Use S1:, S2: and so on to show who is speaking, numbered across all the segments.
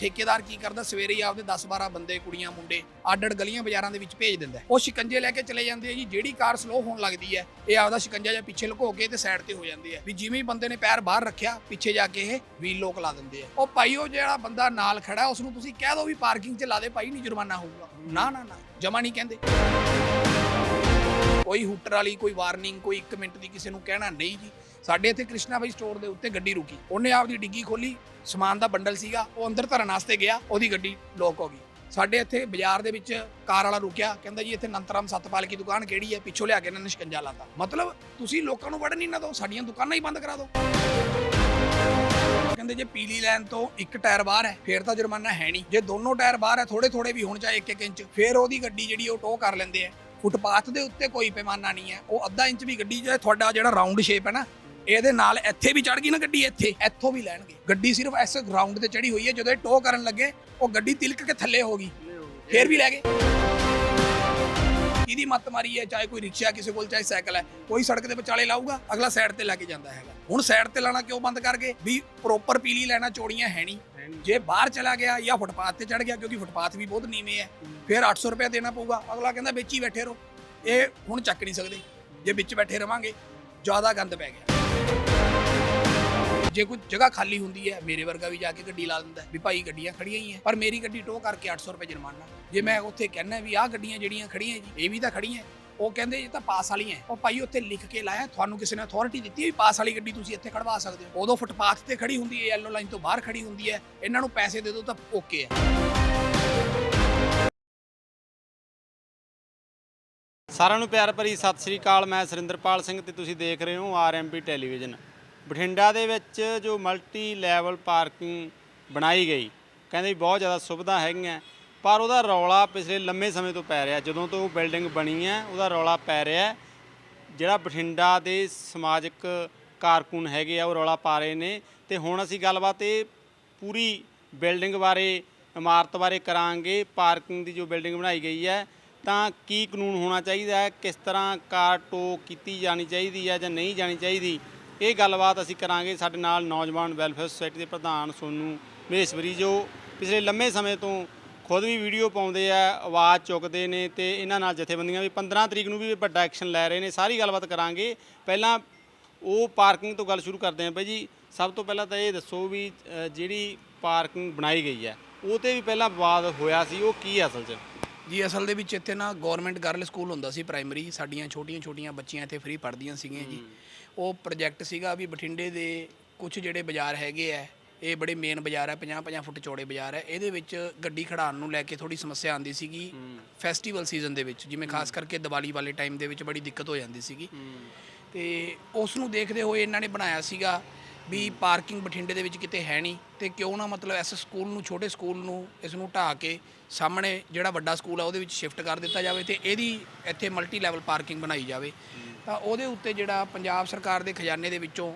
S1: ਠੇਕੇਦਾਰ ਕੀ ਕਰਦਾ? ਸਵੇਰੇ ਹੀ ਆਪਦੇ 10-12 ਬੰਦੇ, ਕੁੜੀਆਂ, ਮੁੰਡੇ ਅੱਡ-ਅੱਡ ਗਲੀਆਂ ਬਾਜ਼ਾਰਾਂ ਦੇ ਵਿੱਚ ਭੇਜ ਦਿੰਦਾ ਉਹ ਸ਼ਿਕੰਜੇ ਲੈ ਕੇ ਚਲੇ ਜਾਂਦੇ ਆ ਜੀ। ਜਿਹੜੀ ਕਾਰ ਸਲੋ ਹੋਣ ਲੱਗਦੀ ਹੈ, ਇਹ ਆਪਦਾ ਸ਼ਿਕੰਜਾ ਜਾਂ ਪਿੱਛੇ ਲੁਕੋ ਕੇ ਤੇ ਸਾਈਡ ਤੇ ਹੋ ਜਾਂਦੇ ਆ। ਵੀ ਜਿਵੇਂ ਬੰਦੇ ਨੇ ਪੈਰ ਬਾਹਰ ਰੱਖਿਆ, ਪਿੱਛੇ ਜਾ ਕੇ ਇਹ ਵੀਲ ਲੋਕ ਲਾ ਦਿੰਦੇ ਆ। ਉਹ ਭਾਈ, ਉਹ ਜਿਹੜਾ ਬੰਦਾ ਨਾਲ ਖੜਾ ਉਸ ਨੂੰ ਤੁਸੀਂ ਕਹਿ ਦਿਓ ਵੀ ਪਾਰਕਿੰਗ 'ਚ ਲਾ ਦੇ ਭਾਈ, ਨਹੀਂ ਜੁਰਮਾਨਾ ਹੋਊਗਾ। ਨਾ ਨਾ ਨਾ, ਜਮਾ ਨਹੀਂ ਕਹਿੰਦੇ। ਕੋਈ ਹੂਟਰ ਵਾਲੀ, ਕੋਈ ਵਾਰਨਿੰਗ ਕੋਈ 1 ਮਿੰਟ ਦੀ ਕਿਸੇ ਨੂੰ ਕਹਿਣਾ ਨਹੀਂ ਜੀ। ਸਾਡੇ ਇੱਥੇ ਕ੍ਰਿਸ਼ਨਾ ਬਾਈ ਸਟੋਰ ਦੇ ਉੱਤੇ ਗੱਡੀ ਰੁਕੀ। ਉਹਨੇ ਆਪਦੀ ਡਿੱਗੀ ਖੋਲੀ, ਸਮਾਨ ਦਾ ਬੰਡਲ ਸੀਗਾ, ਉਹ ਅੰਦਰ ਧਰਨ ਵਾਸਤੇ ਗਿਆ, ਉਹਦੀ ਗੱਡੀ ਲੋਕ ਹੋ ਗਈ। ਸਾਡੇ ਇੱਥੇ ਬਾਜ਼ਾਰ ਦੇ ਵਿੱਚ ਕਾਰ ਵਾਲਾ ਰੁਕਿਆ, ਕਹਿੰਦਾ ਜੀ, ਇੱਥੇ ਨੰਤਰਾਮ ਸਤਪਾਲ ਕੀ ਦੁਕਾਨ ਕਿਹੜੀ ਹੈ? ਪਿੱਛੋਂ ਲਿਆ ਕੇ ਇਹਨਾਂ ਨੇ ਸ਼ਿਕੰਜਾ ਲਾਤਾ। ਮਤਲਬ ਤੁਸੀਂ ਲੋਕਾਂ ਨੂੰ ਵੜਨ ਹੀ ਨਾ ਦਿਓ, ਸਾਡੀਆਂ ਦੁਕਾਨਾਂ ਹੀ ਬੰਦ ਕਰਾ ਦਿਓ। ਕਹਿੰਦੇ ਜੇ ਪੀਲੀ ਲਾਈਨ ਤੋਂ ਇੱਕ ਟਾਇਰ ਬਾਹਰ ਹੈ, ਫੇਰ ਤਾਂ ਜੁਰਮਾਨਾ ਹੈ ਨਹੀਂ। ਜੇ ਦੋਨੋਂ ਟਾਇਰ ਬਾਹਰ ਹੈ ਥੋੜੇ ਥੋੜੇ ਵੀ ਹੋਣ ਚਾਹੇ ਇੱਕ ਇੱਕ ਇੰਚ, ਫੇਰ ਉਹਦੀ ਗੱਡੀ ਜਿਹੜੀ ਉਹ ਟੋ ਕਰ ਲੈਂਦੇ ਆ। ਫੁੱਟਪਾਥ ਦੇ ਉੱਤੇ ਕੋਈ ਪੈਮਾਨਾ ਨਹੀਂ ਹੈ, ਉਹ ਅੱਧਾ ਇੰਚ ਵੀ ਗੱਡੀ ਜੇ ਤੁਹਾਡਾ ਜਿਹੜਾ ਰਾਉਂਡ ਸ਼ੇਪ ਹੈ ਨਾ ਇਹਦੇ ਨਾਲ ਇੱਥੇ ਵੀ ਚੜ ਗਈ ਨਾ ਗੱਡੀ, ਇੱਥੇ, ਇੱਥੋਂ ਵੀ ਲੈਣਗੇ। ਗੱਡੀ ਸਿਰਫ ਇਸ ਗਰਾਊਂਡ ਤੇ ਚੜੀ ਹੋਈ ਹੈ, ਜਦੋਂ ਇਹ ਟੋ ਕਰਨ ਲੱਗੇ, ਉਹ ਗੱਡੀ ਤਿਲਕ ਕੇ ਥੱਲੇ ਹੋ ਗਈ। ਫੇਰ ਵੀ ਲੈ ਗਏ। ਕਿਹਦੀ ਮੱਤ ਮਾਰੀ ਹੈ, ਚਾਹੇ ਕੋਈ ਰਿਕਸ਼ਾ ਕਿਸੇ ਕੋਲ, ਚਾਹੇ ਸਾਈਕਲ ਹੈ, ਕੋਈ ਸੜਕ ਦੇ ਵਿਚਾਲੇ ਲਾਊਗਾ, ਅਗਲਾ ਸਾਈਡ ਤੇ ਲੈ ਕੇ ਜਾਂਦਾ ਹੈਗਾ। ਹੁਣ ਸਾਈਡ ਤੇ ਲਾਣਾ ਕਿਉਂ ਬੰਦ ਕਰ ਗਏ? ਵੀ ਪ੍ਰੋਪਰ ਪੀਲੀ ਲੈਣਾ, ਚੋੜੀਆਂ ਹੈ ਨਹੀਂ। ਜੇ ਬਾਹਰ ਚਲਾ ਗਿਆ ਜਾਂ ਫੁੱਟਪਾਥ ਤੇ ਚੜ ਗਿਆ, ਕਿਉਂਕਿ ਫੁੱਟਪਾਥ ਵੀ ਬਹੁਤ ਨੀਵੇਂ ਹੈ, ਫਿਰ 800 ਰੁਪਏ ਦੇਣਾ ਪਊਗਾ। ਅਗਲਾ ਕਹਿੰਦਾ, ਵਿੱਚ ਹੀ ਬੈਠੇ ਰਹੋ। ਇਹ ਹੁਣ ਚੱਕ ਨਹੀਂ ਸਕਦੇ। ਜੇ ਵਿੱਚ ਬੈਠੇ ਰਵਾਂਗੇ, ਜ਼ਿਆਦਾ ਗੰਦ ਪੈ ਗਿਆ। ਜੇ ਕੋਈ ਜਗ੍ਹਾ ਖਾਲੀ ਹੁੰਦੀ ਹੈ, ਮੇਰੇ ਵਰਗਾ ਵੀ ਜਾ ਕੇ ਗੱਡੀ ਲਾ ਦਿੰਦਾ ਵੀ ਭਾਈ ਗੱਡੀਆਂ ਖੜੀਆਂ ਹੀ ਹੈ। ਪਰ ਮੇਰੀ ਗੱਡੀ ਟੋ ਕਰਕੇ 800 ਰੁਪਏ ਜੁਰਮਾਨਾ। ਜੇ ਮੈਂ ਉੱਥੇ ਕਹਿਣਾ ਵੀ ਆਹ ਗੱਡੀਆਂ ਜਿਹੜੀਆਂ ਖੜੀਆਂ ਜੀ, ਇਹ ਵੀ ਤਾਂ ਖੜੀਆਂ ਉਹ ਕਹਿੰਦੇ ਇਹ ਤਾਂ ਪਾਸ ਵਾਲੀਆਂ ਉਹ ਭਾਈ ਉੱਥੇ ਲਿਖ ਕੇ ਲਾਇਆ, ਤੁਹਾਨੂੰ ਕਿਸੇ ਨੇ ਅਥਾਰਟੀ ਦਿੱਤੀ ਵੀ ਪਾਸ ਵਾਲੀ ਗੱਡੀ ਤੁਸੀਂ ਇੱਥੇ ਖੜਵਾ ਸਕਦੇ ਹੋ। ਉਦੋਂ ਫੁੱਟਪਾਥ ਤੇ ਖੜੀ ਹੁੰਦੀ ਹੈ ਯੈਲੋ ਲਾਈਨ ਤੋਂ ਬਾਹਰ ਖੜੀ ਹੁੰਦੀ ਹੈ। ਇਹਨਾਂ ਨੂੰ ਪੈਸੇ ਦੇ ਦਿਓ ਤਾਂ ਓਕੇ ਹੈ।
S2: ਸਾਰਿਆਂ ਨੂੰ ਪਿਆਰ ਭਰੀ ਸਤਿ ਸ੍ਰੀ ਅਕਾਲ। ਮੈਂ ਸੁਰਿੰਦਰਪਾਲ ਸਿੰਘ ਤੇ ਤੁਸੀਂ ਦੇਖ ਰਹੇ ਹੋ ਆਰਐਮਪੀ ਟੈਲੀਵਿਜ਼ਨ ਬਠਿੰਡਾ ਦੇ ਵਿੱਚ ਜੋ ਮਲਟੀ ਲੈਵਲ ਪਾਰਕਿੰਗ ਬਣਾਈ ਗਈ, ਕਹਿੰਦੇ ਵੀ ਬਹੁਤ ਜ਼ਿਆਦਾ ਸੁਵਿਧਾ ਹੈਗੀਆਂ, ਪਰ ਉਹਦਾ ਰੌਲਾ ਪਿਛਲੇ ਲੰਮੇ ਸਮੇਂ ਤੋਂ ਪੈ ਰਿਹਾ, ਜਦੋਂ ਤੋਂ ਉਹ ਬਿਲਡਿੰਗ ਬਣੀ ਹੈ, ਉਹਦਾ ਰੌਲਾ ਪੈ ਰਿਹਾ ਜਿਹੜਾ ਬਠਿੰਡਾ ਦੇ ਸਮਾਜਿਕ ਕਾਰਕੁਨ ਹੈਗੇ ਆ, ਉਹ ਰੌਲਾ ਪਾ ਰਹੇ ਨੇ। ਤੇ ਹੁਣ ਅਸੀਂ ਗੱਲਬਾਤ ਇਹ ਪੂਰੀ ਬਿਲਡਿੰਗ ਬਾਰੇ, ਇਮਾਰਤ ਬਾਰੇ ਕਰਾਂਗੇ ਪਾਰਕਿੰਗ ਦੀ ਜੋ ਬਿਲਡਿੰਗ ਬਣਾਈ ਗਈ ਹੈ, ਤਾਂ ਕੀ ਕਾਨੂੰਨ ਹੋਣਾ ਚਾਹੀਦਾ ਹੈ, ਕਿਸ ਤਰ੍ਹਾਂ ਕਾਰ ਟੋ ਕੀਤੀ ਜਾਣੀ ਚਾਹੀਦੀ ਹੈ ਜਾਂ ਨਹੀਂ ਜਾਣੀ ਚਾਹੀਦੀ? ਇਹ ਗੱਲਬਾਤ ਅਸੀਂ ਕਰਾਂਗੇ ਸਾਡੇ ਨਾਲ ਨੌਜਵਾਨ ਵੈਲਫੇਅਰ ਸੁਸਾਇਟੀ ਦੇ ਪ੍ਰਧਾਨ ਸੋਨੂ ਮਹੇਸ਼ਵਰੀ ਜੋ ਪਿਛਲੇ ਲੰਮੇ ਸਮੇਂ ਤੋਂ ਖੁਦ ਵੀ ਵੀਡੀਓ ਪਾਉਂਦੇ ਆ ਆਵਾਜ਼ ਚੁੱਕਦੇ ਨੇ ਤੇ ਇਹਨਾਂ ਨਾਲ ਜਥੇਬੰਦੀਆਂ ਵੀ 15 ਤਰੀਕ ਨੂੰ ਵੀ ਵੱਡਾ ਐਕਸ਼ਨ ਲੈ ਰਹੇ ਨੇ ਸਾਰੀ ਗੱਲਬਾਤ ਕਰਾਂਗੇ। ਪਹਿਲਾਂ ਉਹ ਪਾਰਕਿੰਗ ਤੋਂ ਗੱਲ ਸ਼ੁਰੂ ਕਰਦੇ ਹਾਂ ਬਾਈ ਜੀ। ਸਭ ਤੋਂ ਪਹਿਲਾਂ ਤਾਂ ਇਹ ਦੱਸੋ ਵੀ ਜਿਹੜੀ ਪਾਰਕਿੰਗ ਬਣਾਈ ਗਈ ਹੈ ਉਹ ਤੇ ਵੀ ਪਹਿਲਾਂ ਵਿਵਾਦ ਹੋਇਆ ਸੀ ਉਹ ਕੀ ਅਸਲ 'ਚ?
S1: ਜੀ ਅਸਲ ਦੇ ਵਿੱਚ ਇੱਥੇ ਨਾ ਗਵਰਨਮੈਂਟ ਗਰਲ ਸਕੂਲ ਹੁੰਦਾ ਸੀ ਪ੍ਰਾਇਮਰੀ ਸਾਡੀਆਂ ਛੋਟੀਆਂ-ਛੋਟੀਆਂ ਬੱਚੀਆਂ ਇੱਥੇ ਫ੍ਰੀ ਪੜ੍ਹਦੀਆਂ ਸੀਗੀਆਂ ਜੀ। ਉਹ ਪ੍ਰੋਜੈਕਟ ਸੀਗਾ ਵੀ ਬਠਿੰਡੇ ਦੇ ਕੁਝ ਜਿਹੜੇ ਬਾਜ਼ਾਰ ਹੈਗੇ ਆ, ਇਹ ਬੜੇ ਮੇਨ ਬਾਜ਼ਾਰ ਹੈ 50-50 ਫੁੱਟ ਚੌੜੇ ਬਾਜ਼ਾਰ ਹੈ ਇਹਦੇ ਵਿੱਚ ਗੱਡੀ ਖੜਾਉਣ ਨੂੰ ਲੈ ਕੇ ਥੋੜੀ ਸਮੱਸਿਆ ਆਉਂਦੀ ਸੀਗੀ ਫੈਸਟੀਵਲ ਸੀਜ਼ਨ ਦੇ ਵਿੱਚ, ਜਿਵੇਂ ਖਾਸ ਕਰਕੇ ਦੀਵਾਲੀ ਵਾਲੇ ਟਾਈਮ ਦੇ ਵਿੱਚ ਬੜੀ ਦਿੱਕਤ ਹੋ ਜਾਂਦੀ ਸੀਗੀ। ਤੇ ਉਸ ਨੂੰ ਦੇਖਦੇ ਹੋਏ ਇਹਨਾਂ ਨੇ ਬਣਾਇਆ ਸੀਗਾ ਵੀ ਪਾਰਕਿੰਗ ਬਠਿੰਡੇ ਦੇ ਵਿੱਚ ਕਿਤੇ ਹੈ ਨਹੀਂ ਤੇ ਕਿਉਂ ਨਾ ਮਤਲਬ ਇਸ ਸਕੂਲ ਨੂੰ, ਛੋਟੇ ਸਕੂਲ ਨੂੰ ਇਸ ਨੂੰ ਢਾਹ ਕੇ ਸਾਹਮਣੇ ਜਿਹੜਾ ਵੱਡਾ ਸਕੂਲ ਆ ਉਹਦੇ ਵਿੱਚ ਸ਼ਿਫਟ ਕਰ ਦਿੱਤਾ ਜਾਵੇ ਤੇ ਇਹਦੀ ਇੱਥੇ ਮਲਟੀ ਲੈਵਲ ਪਾਰਕਿੰਗ ਬਣਾਈ ਜਾਵੇ। ਤਾਂ ਉਹਦੇ ਉੱਤੇ ਜਿਹੜਾ ਪੰਜਾਬ ਸਰਕਾਰ ਦੇ ਖਜ਼ਾਨੇ ਦੇ ਵਿੱਚੋਂ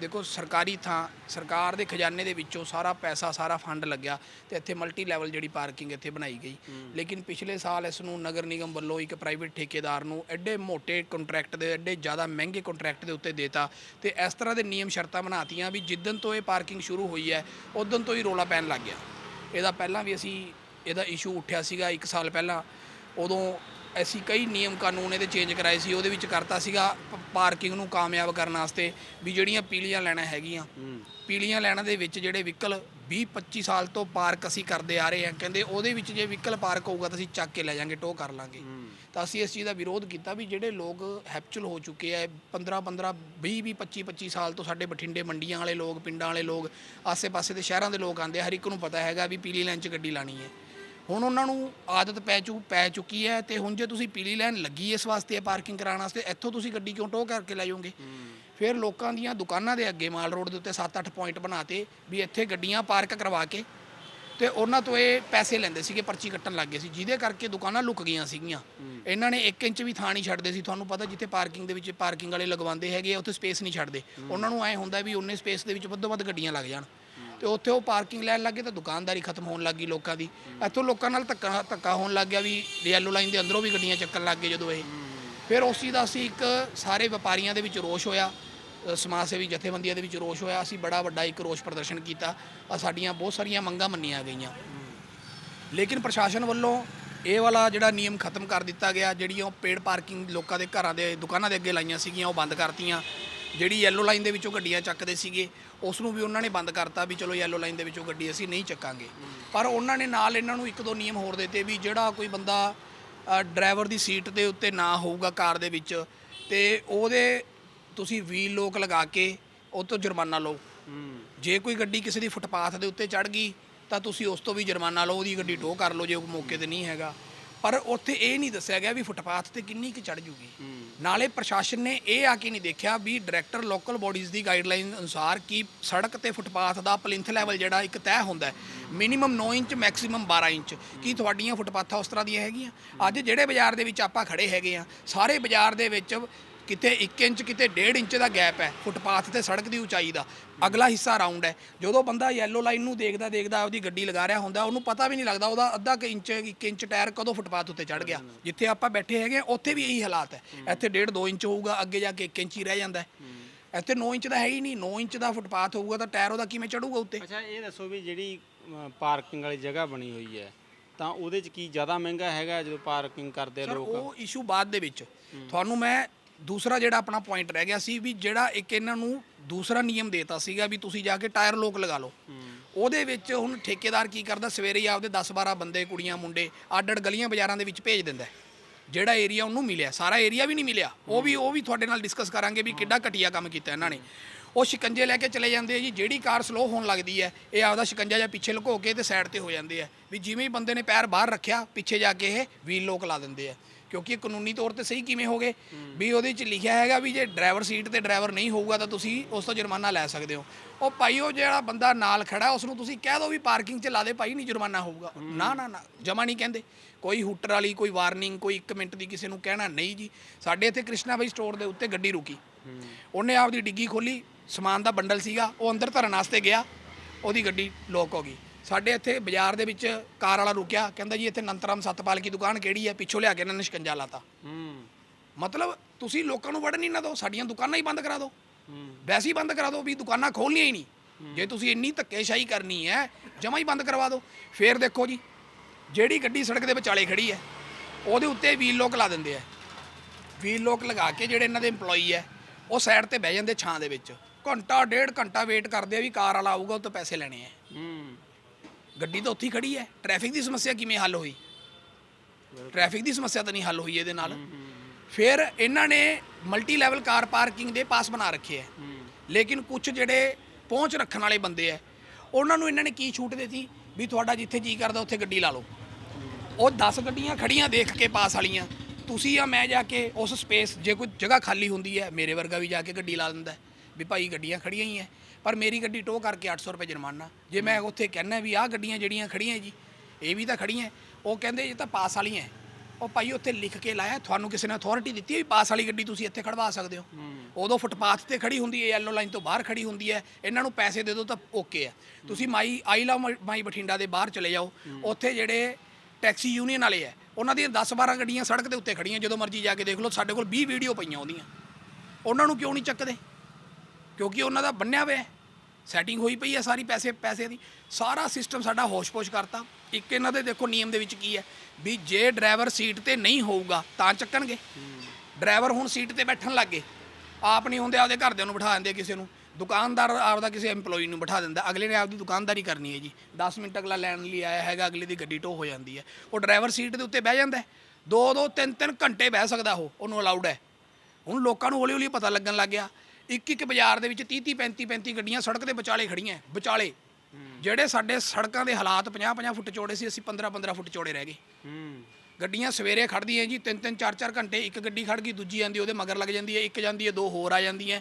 S1: ਦੇਖੋ ਸਰਕਾਰੀ ਥਾਂ ਸਰਕਾਰ ਦੇ ਖਜ਼ਾਨੇ ਦੇ ਵਿੱਚੋਂ ਸਾਰਾ ਪੈਸਾ ਸਾਰਾ ਫੰਡ ਲੱਗਿਆ ਤੇ ਇੱਥੇ ਮਲਟੀ ਲੈਵਲ ਜਿਹੜੀ ਪਾਰਕਿੰਗ ਇੱਥੇ ਬਣਾਈ ਗਈ। ਲੇਕਿਨ ਪਿਛਲੇ ਸਾਲ ਇਸ ਨੂੰ ਨਗਰ ਨਿਗਮ ਵੱਲੋਂ ਇੱਕ ਪ੍ਰਾਈਵੇਟ ਠੇਕੇਦਾਰ ਨੂੰ ਐਡੇ ਮੋٹے ਕੰਟਰੈਕਟ ਦੇ ਐਡੇ ਜ਼ਿਆਦਾ ਮਹਿੰਗੇ ਕੰਟਰੈਕਟ ਦੇ ਉੱਤੇ ਦੇਤਾ ਤੇ ਇਸ ਤਰ੍ਹਾਂ ਦੇ ਨਿਯਮ ਸ਼ਰਤਾਂ ਬਣਾਤੀਆਂ ਵੀ ਜਿੱਦਨ ਤੋਂ ਇਹ ਪਾਰਕਿੰਗ ਸ਼ੁਰੂ ਹੋਈ ਹੈ ਉਦੋਂ ਤੋਂ ਹੀ ਰੋਲਾ ਪੈਣ ਲੱਗ ਗਿਆ। ਇਹਦਾ ਪਹਿਲਾਂ ਵੀ ਅਸੀਂ ਇਹਦਾ ਇਸ਼ੂ ਉੱਠਿਆ ਸੀਗਾ 1 ਸਾਲ ਪਹਿਲਾਂ। ਉਦੋਂ ਅਸੀਂ ਕਈ ਨਿਯਮ ਕਾਨੂੰਨ ਇਹਦੇ ਚੇਂਜ ਕਰਾਏ ਸੀ ਉਹਦੇ ਵਿੱਚ ਕਰਤਾ ਸੀਗਾ ਪਾਰਕਿੰਗ ਨੂੰ ਕਾਮਯਾਬ ਕਰਨ ਵਾਸਤੇ ਵੀ ਜਿਹੜੀਆਂ ਪੀਲੀਆਂ ਲੈਣਾ ਹੈਗੀਆਂ। ਪੀਲੀਆਂ ਲੈਣਾ ਦੇ ਵਿੱਚ ਜਿਹੜੇ ਵਹੀਕਲ 20 25 ਸਾਲ ਤੋਂ ਪਾਰਕ ਅਸੀਂ ਕਰਦੇ ਆ ਰਹੇ ਹਾਂ ਕਹਿੰਦੇ ਉਹਦੇ ਵਿੱਚ ਜੇ ਵਹੀਕਲ ਪਾਰਕ ਹੋਊਗਾ ਤਾਂ ਅਸੀਂ ਚੱਕ ਕੇ ਲੈ ਜਾਾਂਗੇ ਟੋ ਕਰ ਲਾਂਗੇ। ਤਾਂ ਅਸੀਂ ਇਸ ਚੀਜ਼ ਦਾ ਵਿਰੋਧ ਕੀਤਾ ਵੀ ਜਿਹੜੇ ਲੋਕ ਹੈਪਚੁਅਲ ਹੋ ਚੁੱਕੇ ਆ 15 15 20 20 25 25 ਸਾਲ ਤੋਂ ਸਾਡੇ ਬਠਿੰਡੇ ਮੰਡੀਆਂ ਵਾਲੇ ਲੋਕ ਪਿੰਡਾਂ ਵਾਲੇ ਲੋਕ ਆਸੇ-ਪਾਸੇ ਦੇ ਸ਼ਹਿਰਾਂ ਦੇ ਲੋਕ ਆਉਂਦੇ ਆ, ਹਰ ਇੱਕ ਨੂੰ ਪਤਾ ਹੈਗਾ ਵੀ ਪੀਲੀ ਲਾਈਨ 'ਚ ਗੱਡੀ ਲਾਣੀ ਹੈ। ਹੁਣ ਉਹਨਾਂ ਨੂੰ ਆਦਤ ਪੈ ਚੁ ਪੈ ਚੁੱਕੀ ਹੈ ਤੇ ਹੁਣ ਜੇ ਤੁਸੀਂ ਪੀਲੀ ਲਾਈਨ ਲੱਗੀ ਇਸ ਵਾਸਤੇ ਹੈ ਪਾਰਕਿੰਗ ਕਰਾਉਣ ਵਾਸਤੇ ਇੱਥੋਂ ਤੁਸੀਂ ਗੱਡੀ ਕਿਉਂ ਟੋ ਕਰਕੇ ਲੈ ਜਾਓਗੇ? ਫਿਰ ਲੋਕਾਂ ਦੀਆਂ ਦੁਕਾਨਾਂ ਦੇ ਅੱਗੇ ਮਾਲ ਰੋਡ ਦੇ ਉੱਤੇ 7-8 ਪੁਆਇੰਟ ਬਣਾਤੇ ਵੀ ਇੱਥੇ ਗੱਡੀਆਂ ਪਾਰਕ ਕਰਵਾ ਕੇ ਤੇ ਉਹਨਾਂ ਤੋਂ ਇਹ ਪੈਸੇ ਲੈਂਦੇ ਸੀਗੇ ਪਰਚੀ ਕੱਟਣ ਲੱਗ ਗਏ ਸੀ ਜਿਹਦੇ ਕਰਕੇ ਦੁਕਾਨਾਂ ਲੁਕ ਗਈਆਂ ਸੀਗੀਆਂ। ਇਹਨਾਂ ਨੇ 1 ਇੰਚ ਵੀ ਥਾਂ ਨਹੀਂ ਛੱਡਦੇ ਸੀ ਤੁਹਾਨੂੰ ਪਤਾ ਜਿੱਥੇ ਪਾਰਕਿੰਗ ਦੇ ਵਿੱਚ ਪਾਰਕਿੰਗ ਵਾਲੇ ਲਗਵਾਉਂਦੇ ਹੈਗੇ ਉੱਥੇ ਸਪੇਸ ਨਹੀਂ ਛੱਡਦੇ। ਉਹਨਾਂ ਨੂੰ ਐ ਹੁੰਦਾ ਵੀ ਉਹਨੇ ਸਪੇਸ ਦੇ ਵਿੱਚ ਵੱਧੋ ਵੱਧ ਗੱਡੀਆਂ ਲੱਗ ਜਾਣ। ਤੇ ਉੱਥੇ ਉਹ ਪਾਰਕਿੰਗ ਲੈਣ ਲੱਗੇ ਤਾਂ ਦੁਕਾਨਦਾਰੀ ਖਤਮ ਹੋਣ ਲੱਗੀ ਲੋਕਾਂ ਦੀ। ਇੱਥੋਂ ਲੋਕਾਂ ਨਾਲ ਧੱਕਾ ਧੱਕਾ ਹੋਣ ਲੱਗ ਗਿਆ ਵੀ ਯੈਲੋ ਲਾਈਨ ਦੇ ਅੰਦਰੋਂ ਵੀ ਗੱਡੀਆਂ ਚੱਕਣ ਲੱਗ ਗਏ ਜਦੋਂ ਇਹ। ਫਿਰ ਉਸ ਚੀਜ਼ ਦਾ ਅਸੀਂ ਇੱਕ ਸਾਰੇ ਵਪਾਰੀਆਂ ਦੇ ਵਿੱਚ ਰੋਸ਼ ਹੋਇਆ ਸਮਾਜ ਸੇਵੀ ਜਥੇਬੰਦੀਆਂ ਦੇ ਵਿੱਚ ਰੋਸ਼ ਹੋਇਆ। ਅਸੀਂ ਬੜਾ ਵੱਡਾ ਇੱਕ ਰੋਸ਼ ਪ੍ਰਦਰਸ਼ਨ ਕੀਤਾ। ਆ ਸਾਡੀਆਂ ਬਹੁਤ ਸਾਰੀਆਂ ਮੰਗਾਂ ਮੰਨੀਆਂ ਗਈਆਂ। ਲੇਕਿਨ ਪ੍ਰਸ਼ਾਸਨ ਵੱਲੋਂ ਇਹ ਵਾਲਾ ਜਿਹੜਾ ਨਿਯਮ ਖਤਮ ਕਰ ਦਿੱਤਾ ਗਿਆ, ਜਿਹੜੀਆਂ ਉਹ ਪੇੜ ਪਾਰਕਿੰਗ ਲੋਕਾਂ ਦੇ ਘਰਾਂ ਦੇ ਦੁਕਾਨਾਂ ਦੇ ਅੱਗੇ ਲਾਈਆਂ ਸੀਗੀਆਂ, ਉਹ ਬੰਦ ਕਰਤੀਆਂ। ਜਿਹੜੀ ਯੈਲੋ ਲਾਈਨ ਦੇ ਵਿੱਚੋਂ ਗੱਡੀਆਂ ਚੱਕਦੇ ਸੀਗੇ ਉਸ ਨੂੰ ਵੀ ਉਹਨਾਂ ਨੇ ਬੰਦ ਕਰਤਾ ਵੀ ਚਲੋ ਯੈਲੋ ਲਾਈਨ ਦੇ ਵਿੱਚੋਂ ਗੱਡੀ ਅਸੀਂ ਨਹੀਂ ਚੱਕਾਂਗੇ। ਪਰ ਉਹਨਾਂ ਨੇ ਨਾਲ ਇਹਨਾਂ ਨੂੰ ਇੱਕ ਦੋ ਨਿਯਮ ਹੋਰ ਦਿੱਤੇ ਵੀ ਜਿਹੜਾ ਕੋਈ ਬੰਦਾ ਡਰਾਈਵਰ ਦੀ ਸੀਟ ਦੇ ਉੱਤੇ ਨਾ ਹੋਊਗਾ ਕਾਰ ਦੇ ਵਿੱਚ, ਤੇ ਉਹਦੇ ਤੁਸੀਂ ਵੀਲ ਲੋਕ ਲਗਾ ਕੇ ਉਹ ਤੋਂ ਜੁਰਮਾਨਾ ਲਓ। ਜੇ ਕੋਈ ਗੱਡੀ ਕਿਸੇ ਦੀ ਫੁੱਟਪਾਥ ਦੇ ਉੱਤੇ ਚੜ ਗਈ, ਤਾਂ ਤੁਸੀਂ ਉਸ ਤੋਂ ਵੀ ਜੁਰਮਾਨਾ ਲਓ, ਉਹਦੀ ਗੱਡੀ ਟੋ ਕਰ ਲਓ ਜੇ ਉਹ ਮੌਕੇ ਤੇ ਨਹੀਂ ਹੈਗਾ। ਪਰ ਉੱਥੇ ਇਹ ਨਹੀਂ ਦੱਸਿਆ ਗਿਆ ਵੀ ਫੁੱਟਪਾਥ ਤੇ ਕਿੰਨੀ ਕੁ ਚੜ ਜੂਗੀ। ਨਾਲੇ ਪ੍ਰਸ਼ਾਸਨ ਨੇ ਇਹ ਆ ਕੇ ਨਹੀਂ ਦੇਖਿਆ ਵੀ ਡਾਇਰੈਕਟਰ ਲੋਕਲ ਬਾਡੀਜ਼ ਦੀ ਗਾਈਡਲਾਈਨ ਅਨੁਸਾਰ ਕਿ ਸੜਕ ਤੇ ਫੁੱਟਪਾਥ ਦਾ ਪਲਿੰਥ ਲੈਵਲ ਜਿਹੜਾ ਇੱਕ ਤੈਅ ਹੁੰਦਾ ਹੈ। Minimum 9 inch maximum 12 inch. ਕੀ ਤੁਹਾਡੀਆਂ ਫੁੱਟਪਾਥਾਂ ਉਸ ਤਰ੍ਹਾਂ ਦੀਆਂ ਹੈਗੀਆਂ? ਅੱਜ ਜਿਹੜੇ ਬਾਜ਼ਾਰ ਦੇ ਵਿੱਚ ਆਪਾਂ ਖੜੇ ਹੈਗੇ ਆ ਸਾਰੇ ਬਾਜ਼ਾਰ ਦੇ ਵਿੱਚ ਕਿਤੇ 1 ਇੰਚ ਕਿਤੇ 1.5 ਇੰਚ ਦਾ ਗੈਪ ਹੈ। ਫੁੱਟਪਾਥ ਤੇ ਸੜਕ ਦੀ ਉਚਾਈ ਦਾ। ਅਗਲਾ ਹਿੱਸਾ ਰਾਉਂਡ ਹੈ। ਜਦੋਂ ਬੰਦਾ ਯੈਲੋ ਲਾਈਨ ਨੂੰ ਦੇਖਦਾ ਦੇਖਦਾ ਉਹਦੀ ਗੱਡੀ ਲਗਾ ਰਿਹਾ ਹੁੰਦਾ ਉਹਨੂੰ ਪਤਾ ਵੀ ਨਹੀਂ ਲੱਗਦਾ ਉਹਦਾ ਅੱਧਾ ਕੁ ਇੰਚ 1 ਇੰਚ ਟਾਇਰ ਕਦੋਂ ਫੁੱਟਪਾਥ ਉੱਤੇ ਚੜ ਗਿਆ। ਜਿੱਥੇ ਆਪਾਂ ਬੈਠੇ ਹੈਗੇ ਉੱਥੇ ਵੀ ਇਹੀ ਹਾਲਾਤ ਹੈ। ਇੱਥੇ 1.5 2 ਇੰਚ ਹੋਊਗਾ ਅੱਗੇ ਜਾ ਕੇ 1 ਇੰਚ ਹੀ ਰਹਿ ਜਾਂਦਾ ਇੱਥੇ 9 ਇੰਚ ਦਾ ਹੈ ਹੀ ਨਹੀਂ। 9 ਇੰਚ ਦਾ ਫੁੱਟਪਾਥ ਹੋਊਗਾ ਤਾਂ ਟਾਇਰ ਉਹਦਾ ਕਿਵੇਂ ਚੜੂਗਾ ਉੱਤੇ?
S2: ਅੱਛਾ ਇਹ ਦੱਸੋ ਵੀ ਜਿਹੜੀ ਪਾਰਕਿੰਗ ਵਾਲੀ ਜਗ੍ਹਾ ਬਣੀ ਹੋਈ ਹੈ ਤਾਂ ਉਹਦੇ 'ਚ ਕੀ ਜ਼ਿਆਦਾ ਮਹਿੰਗਾ ਹੈਗਾ ਜਦੋਂ ਪਾਰਕਿੰਗ ਕਰਦੇ
S1: ਸਰ
S2: ਲੋਕ?
S1: ਉਹ ਇਸ਼ੂ ਬਾਅਦ ਦੇ ਵਿੱਚ। ਤੁਹਾਨੂੰ ਮੈਂ ਦੂਸਰਾ ਜਿਹੜਾ ਆਪਣਾ ਪੁਆਇੰਟ ਰਹਿ ਗਿਆ ਸੀ ਵੀ ਜਿਹੜਾ ਇੱਕ ਇਹਨਾਂ ਨੂੰ ਦੂਸਰਾ ਨਿਯਮ ਦੇਤਾ ਸੀਗਾ ਵੀ ਤੁਸੀਂ ਜਾ ਕੇ ਟਾਇਰ ਲੋਕ ਲਗਾ ਲਓ। ਉਹਦੇ ਵਿੱਚ ਹੁਣ ਠੇਕੇਦਾਰ ਕੀ ਕਰਦਾ, ਸਵੇਰੇ ਹੀ ਆਪਦੇ 10-12 ਬੰਦੇ, ਕੁੜੀਆਂ, ਮੁੰਡੇ ਅੱਡ-ਅੱਡ ਗਲੀਆਂ ਬਾਜ਼ਾਰਾਂ ਦੇ ਵਿੱਚ ਭੇਜ ਦਿੰਦਾ ਜਿਹੜਾ ਏਰੀਆ ਉਹਨੂੰ ਮਿਲਿਆ, ਸਾਰਾ ਏਰੀਆ ਵੀ ਨਹੀਂ ਮਿਲਿਆ। ਉਹ ਵੀ ਉਹ ਵੀ ਤੁਹਾਡੇ ਨਾਲ ਡਿਸਕਸ ਕਰਾਂਗੇ ਵੀ ਕਿੱਡਾ ਘਟੀਆ ਕੰਮ ਕੀਤਾ ਇਹਨਾਂ ਨੇ। ਉਹ ਸ਼ਿਕੰਜੇ ਲੈ ਕੇ ਚਲੇ ਜਾਂਦੇ ਆ ਜੀ, ਜਿਹੜੀ ਕਾਰ ਸਲੋ ਹੋਣ ਲੱਗਦੀ ਹੈ, ਇਹ ਆਪਦਾ ਸ਼ਿਕੰਜਾ ਜਾਂ ਪਿੱਛੇ ਲੁਕੋ ਕੇ ਤੇ ਸਾਈਡ ਤੇ ਹੋ ਜਾਂਦੇ ਆ। ਵੀ ਜਿਵੇਂ ਹੀ ਬੰਦੇ ਨੇ ਪੈਰ ਬਾਹਰ ਰੱਖਿਆ, ਪਿੱਛੇ ਜਾ ਕੇ ਇਹ ਵੀਲ ਲੋਕ ਲਾ ਦਿੰਦੇ ਆ। ਕਿਉਂਕਿ ਇਹ ਕਾਨੂੰਨੀ ਤੌਰ ਤੇ ਸਹੀ ਕਿਵੇਂ ਹੋਗੇ? ਵੀ ਉਹਦੇ 'ਚ ਲਿਖਿਆ ਹੈਗਾ ਵੀ ਜੇ ਡਰਾਈਵਰ ਸੀਟ ਤੇ ਡਰਾਈਵਰ ਨਹੀਂ ਹੋਊਗਾ ਤਾਂ ਤੁਸੀਂ ਉਸ ਤੋਂ ਜੁਰਮਾਨਾ ਲੈ ਸਕਦੇ ਹੋ। ਉਹ ਭਾਈ, ਉਹ ਜਿਹੜਾ ਬੰਦਾ ਨਾਲ ਖੜਾ ਉਸ ਨੂੰ ਤੁਸੀਂ ਕਹਿ ਦਿਓ ਵੀ ਪਾਰਕਿੰਗ 'ਚ ਲਾ ਦੇ ਭਾਈ, ਨਹੀਂ ਜੁਰਮਾਨਾ ਹੋਊਗਾ। ਨਾ ਨਾ ਨਾ, ਜਮਾ ਨਹੀਂ ਕਹਿੰਦੇ। ਕੋਈ ਹੂਟਰ ਵਾਲੀ, ਕੋਈ ਵਾਰਨਿੰਗ, ਕੋਈ 1 ਮਿੰਟ ਦੀ ਕਿਸੇ ਨੂੰ ਕਹਿਣਾ ਨਹੀਂ ਜੀ। ਸਾਡੇ ਇੱਥੇ ਕ੍ਰਿਸ਼ਨਾ ਬਾਈ ਸਟੋਰ ਦੇ ਉੱਤੇ ਗੱਡੀ ਰੁਕੀ। ਉਹਨੇ ਆਪਦੀ ਡਿੱਗੀ ਖੋਲੀ ਸਮਾਨ ਦਾ ਬੰਡਲ ਸੀਗਾ, ਉਹ ਅੰਦਰ ਧਰਨ ਵਾਸਤੇ ਗਿਆ, ਉਹਦੀ ਗੱਡੀ ਲੋਕ ਹੋ ਗਈ। ਸਾਡੇ ਇੱਥੇ ਬਾਜ਼ਾਰ ਦੇ ਵਿੱਚ ਕਾਰ ਵਾਲਾ ਰੁਕਿਆ, ਕਹਿੰਦਾ ਜੀ ਇੱਥੇ ਨੰਤਰਾਮ ਸਤਪਾਲ ਕੀ ਦੁਕਾਨ ਕਿਹੜੀ ਹੈ? ਪਿੱਛੋਂ ਲਿਆ ਕੇ ਇਹਨਾਂ ਨੇ ਸ਼ਿਕੰਜਾ ਲਾਤਾ। ਮਤਲਬ ਤੁਸੀਂ ਲੋਕਾਂ ਨੂੰ ਵੜਨ ਹੀ ਨਾ ਦਿਓ, ਸਾਡੀਆਂ ਦੁਕਾਨਾਂ ਹੀ ਬੰਦ ਕਰਾ ਦਿਓ। ਵੈਸੇ ਹੀ ਬੰਦ ਕਰਾ ਦਿਓ ਵੀ ਦੁਕਾਨਾਂ ਖੋਲਣੀਆਂ ਹੀ ਨਹੀਂ। ਜੇ ਤੁਸੀਂ ਇੰਨੀ ਧੱਕੇਸ਼ਾਹੀ ਕਰਨੀ ਹੈ, ਜਮਾ ਹੀ ਬੰਦ ਕਰਵਾ ਦਿਓ। ਫੇਰ ਦੇਖੋ ਜੀ, ਜਿਹੜੀ ਗੱਡੀ ਸੜਕ ਦੇ ਵਿਚਾਲੇ ਖੜੀ ਹੈ, ਉਹਦੇ ਉੱਤੇ ਵੀਲ ਲੋਕ ਲਾ ਦਿੰਦੇ ਆ। ਵੀਲ ਲੋਕ ਲਗਾ ਕੇ ਜਿਹੜੇ ਇਹਨਾਂ ਦੇ EMPLOYE ਹੈ, ਉਹ ਸਾਈਡ ਤੇ ਬਹਿ ਜਾਂਦੇ ਛਾਂ ਦੇ ਵਿੱਚ। ਘੰਟਾ, ਡੇਢ ਘੰਟਾ ਵੇਟ ਕਰਦੇ ਆ ਵੀ ਕਾਰ ਵਾਲਾ ਆਊਗਾ, ਉਹ ਤੋਂ ਪੈਸੇ ਲੈਣੇ ਆ। ਗੱਡੀ ਤਾਂ ਉੱਥੇ ਹੀ ਖੜੀ ਹੈ। ਟ੍ਰੈਫਿਕ ਦੀ ਸਮੱਸਿਆ ਕਿਵੇਂ ਹੱਲ ਹੋਈ? ਟ੍ਰੈਫਿਕ ਦੀ ਸਮੱਸਿਆ ਤਾਂ ਨਹੀਂ ਹੱਲ ਹੋਈ ਇਹਦੇ ਨਾਲ। ਫਿਰ ਇਹਨਾਂ ਨੇ ਮਲਟੀ ਲੈਵਲ ਕਾਰ ਪਾਰਕਿੰਗ ਦੇ ਪਾਸ ਬਣਾ ਰੱਖੇ ਹੈ। ਲੇਕਿਨ ਕੁਝ ਜਿਹੜੇ ਪਹੁੰਚ ਰੱਖਣ ਵਾਲੇ ਬੰਦੇ ਐ ਉਹਨਾਂ ਨੂੰ ਇਹਨਾਂ ਨੇ ਕੀ ਛੂਟ ਦਿੱਤੀ? ਵੀ ਤੁਹਾਡਾ ਜਿੱਥੇ ਜੀ ਕਰਦਾ ਉੱਥੇ ਗੱਡੀ ਲਾ ਲਓ। ਉਹ 10 ਗੱਡੀਆਂ ਖੜੀਆਂ ਦੇਖ ਕੇ ਪਾਸ ਵਾਲੀਆਂ। ਤੁਸੀਂ ਜਾਂ ਮੈਂ ਜਾ ਕੇ ਉਸ ਸਪੇਸ ਜੇ ਕੋਈ ਜਗ੍ਹਾ ਖਾਲੀ ਹੁੰਦੀ ਹੈ, ਮੇਰੇ ਵਰਗਾ ਵੀ ਜਾ ਕੇ ਗੱਡੀ ਲਾ ਦਿੰਦਾ ਵੀ ਭਾਈ ਗੱਡੀਆਂ ਖੜੀਆਂ ਹੀ ਐ। ਪਰ ਮੇਰੀ ਗੱਡੀ ਟੋ ਕਰਕੇ 800 ਰੁਪਏ ਜੁਰਮਾਨਾ। ਜੇ ਮੈਂ ਉੱਥੇ ਕਹਿੰਦਾ ਵੀ ਆਹ ਗੱਡੀਆਂ ਜਿਹੜੀਆਂ ਖੜੀਆਂ ਜੀ ਇਹ ਵੀ ਤਾਂ ਖੜੀਆਂ। ਉਹ ਕਹਿੰਦੇ ਇਹ ਤਾਂ ਪਾਸ ਵਾਲੀਆਂ। ਉਹ ਭਾਈ ਉੱਥੇ ਲਿਖ ਕੇ ਲਾਇਆ ਤੁਹਾਨੂੰ ਕਿਸੇ ਨੇ ਅਥਾਰਟੀ ਦਿੱਤੀ ਹੈ ਵੀ ਪਾਸ ਵਾਲੀ ਗੱਡੀ ਤੁਸੀਂ ਇੱਥੇ ਖੜਵਾ ਸਕਦੇ ਹੋ। ਉਦੋਂ ਫੁੱਟਪਾਥ ਤੇ ਖੜੀ ਹੁੰਦੀ ਹੈ ਯੈਲੋ ਲਾਈਨ ਤੋਂ ਬਾਹਰ ਖੜੀ ਹੁੰਦੀ ਹੈ ਇਹਨਾਂ ਨੂੰ ਪੈਸੇ ਦੇ ਦਿਓ ਤਾਂ ਓਕੇ ਹੈ। ਤੁਸੀਂ ਮਾਈ ਆਈ ਲਵ ਮਾਈ ਬਠਿੰਡਾ ਦੇ ਬਾਹਰ ਚਲੇ ਜਾਓ। ਉੱਥੇ ਜਿਹੜੇ ਟੈਕਸੀ ਯੂਨੀਅਨ ਵਾਲੇ ਹੈ ਉਹਨਾਂ ਦੀਆਂ 10 12 ਗੱਡੀਆਂ ਸੜਕ ਦੇ ਉੱਤੇ ਖੜੀਆਂ ਜਦੋਂ ਮਰਜ਼ੀ ਜਾ ਕੇ ਦੇਖ ਲਓ ਸਾਡੇ ਕੋਲ 20 ਵੀਡੀਓ ਪਈਆਂ ਉਹਦੀਆਂ। ਉਹਨਾਂ ਨੂੰ ਕਿਉਂ ਨਹੀਂ ਚੱਕਦੇ? ਕਿਉਂਕਿ ਉਹਨਾਂ ਦਾ ਬੰਨਿਆ ਹੋਇਆ ਸੈਟਿੰਗ ਹੋਈ ਪਈ ਹੈ ਸਾਰੀ ਪੈਸੇ ਪੈਸੇ ਦੀ। ਸਾਰਾ ਸਿਸਟਮ ਸਾਡਾ ਹੋਸ਼-ਪੋਸ਼ ਕਰਤਾ। ਇੱਕ ਇਹਨਾਂ ਦੇ ਦੇਖੋ ਨਿਯਮ ਦੇ ਵਿੱਚ ਕੀ ਹੈ? ਵੀ ਜੇ ਡਰਾਈਵਰ ਸੀਟ ਤੇ ਨਹੀਂ ਹੋਊਗਾ, ਤਾਂ ਚੱਕਣਗੇ। ਡਰਾਈਵਰ ਹੁਣ ਸੀਟ ਤੇ ਬੈਠਣ ਲੱਗੇ ਆਪ ਨਹੀਂ ਹੁੰਦੇ, ਆਪਦੇ ਘਰਦਿਆਂ ਨੂੰ ਬਿਠਾ ਦਿੰਦੇ ਕਿਸੇ ਨੂੰ। ਦੁਕਾਨਦਾਰ ਆਪਦਾ ਕਿਸੇ EMPLOYE ਨੂੰ ਬਿਠਾ ਦਿੰਦਾ। ਅਗਲੇ ਨੇ ਆਪਦੀ ਦੁਕਾਨਦਾਰੀ ਕਰਨੀ ਹੈ ਜੀ। 10 ਮਿੰਟ ਅਗਲਾ ਲੈਣ ਲਈ ਆਇਆ ਹੈਗਾ, ਅਗਲੇ ਦੀ ਗੱਡੀ ਟੋ ਹੋ ਜਾਂਦੀ ਹੈ। ਉਹ ਡਰਾਈਵਰ ਸੀਟ ਦੇ ਉੱਤੇ ਬਹਿ ਜਾਂਦਾ ਦੋ ਦੋ ਤਿੰਨ ਤਿੰਨ ਘੰਟੇ ਬਹਿ ਸਕਦਾ ਉਹ। ਉਹਨੂੰ ਅਲਾਉਡ ਹੈ। ਹੁਣ ਲੋਕਾਂ ਨੂੰ ਹੌਲੀ ਹੌਲੀ ਪਤਾ ਲੱਗਣ ਲੱਗ ਗਿਆ। ਇੱਕ ਇੱਕ ਬਾਜ਼ਾਰ ਦੇ ਵਿੱਚ 30 30 35 35 ਗੱਡੀਆਂ ਸੜਕ ਦੇ ਵਿਚਾਲੇ ਖੜੀਆਂ ਵਿਚਾਲੇ। ਜਿਹੜੇ ਸਾਡੇ ਸੜਕਾਂ ਦੇ ਹਾਲਾਤ 50 50 ਫੁੱਟ ਚੌੜੇ ਸੀ ਅਸੀਂ 15 15 ਫੁੱਟ ਚੌੜੇ ਰਹਿ ਗਏ।
S2: ਹੂੰ।
S1: ਗੱਡੀਆਂ ਸਵੇਰੇ ਖੜਦੀਆਂ ਜੀ ਤਿੰਨ ਤਿੰਨ ਚਾਰ ਚਾਰ ਘੰਟੇ ਇੱਕ ਗੱਡੀ ਖੜ ਗਈ ਦੂਜੀ ਆਂਦੀ ਉਹਦੇ ਮਗਰ ਲੱਗ ਜਾਂਦੀ ਹੈ ਇੱਕ ਜਾਂਦੀ ਹੈ ਦੋ ਹੋਰ ਆ ਜਾਂਦੀਆਂ।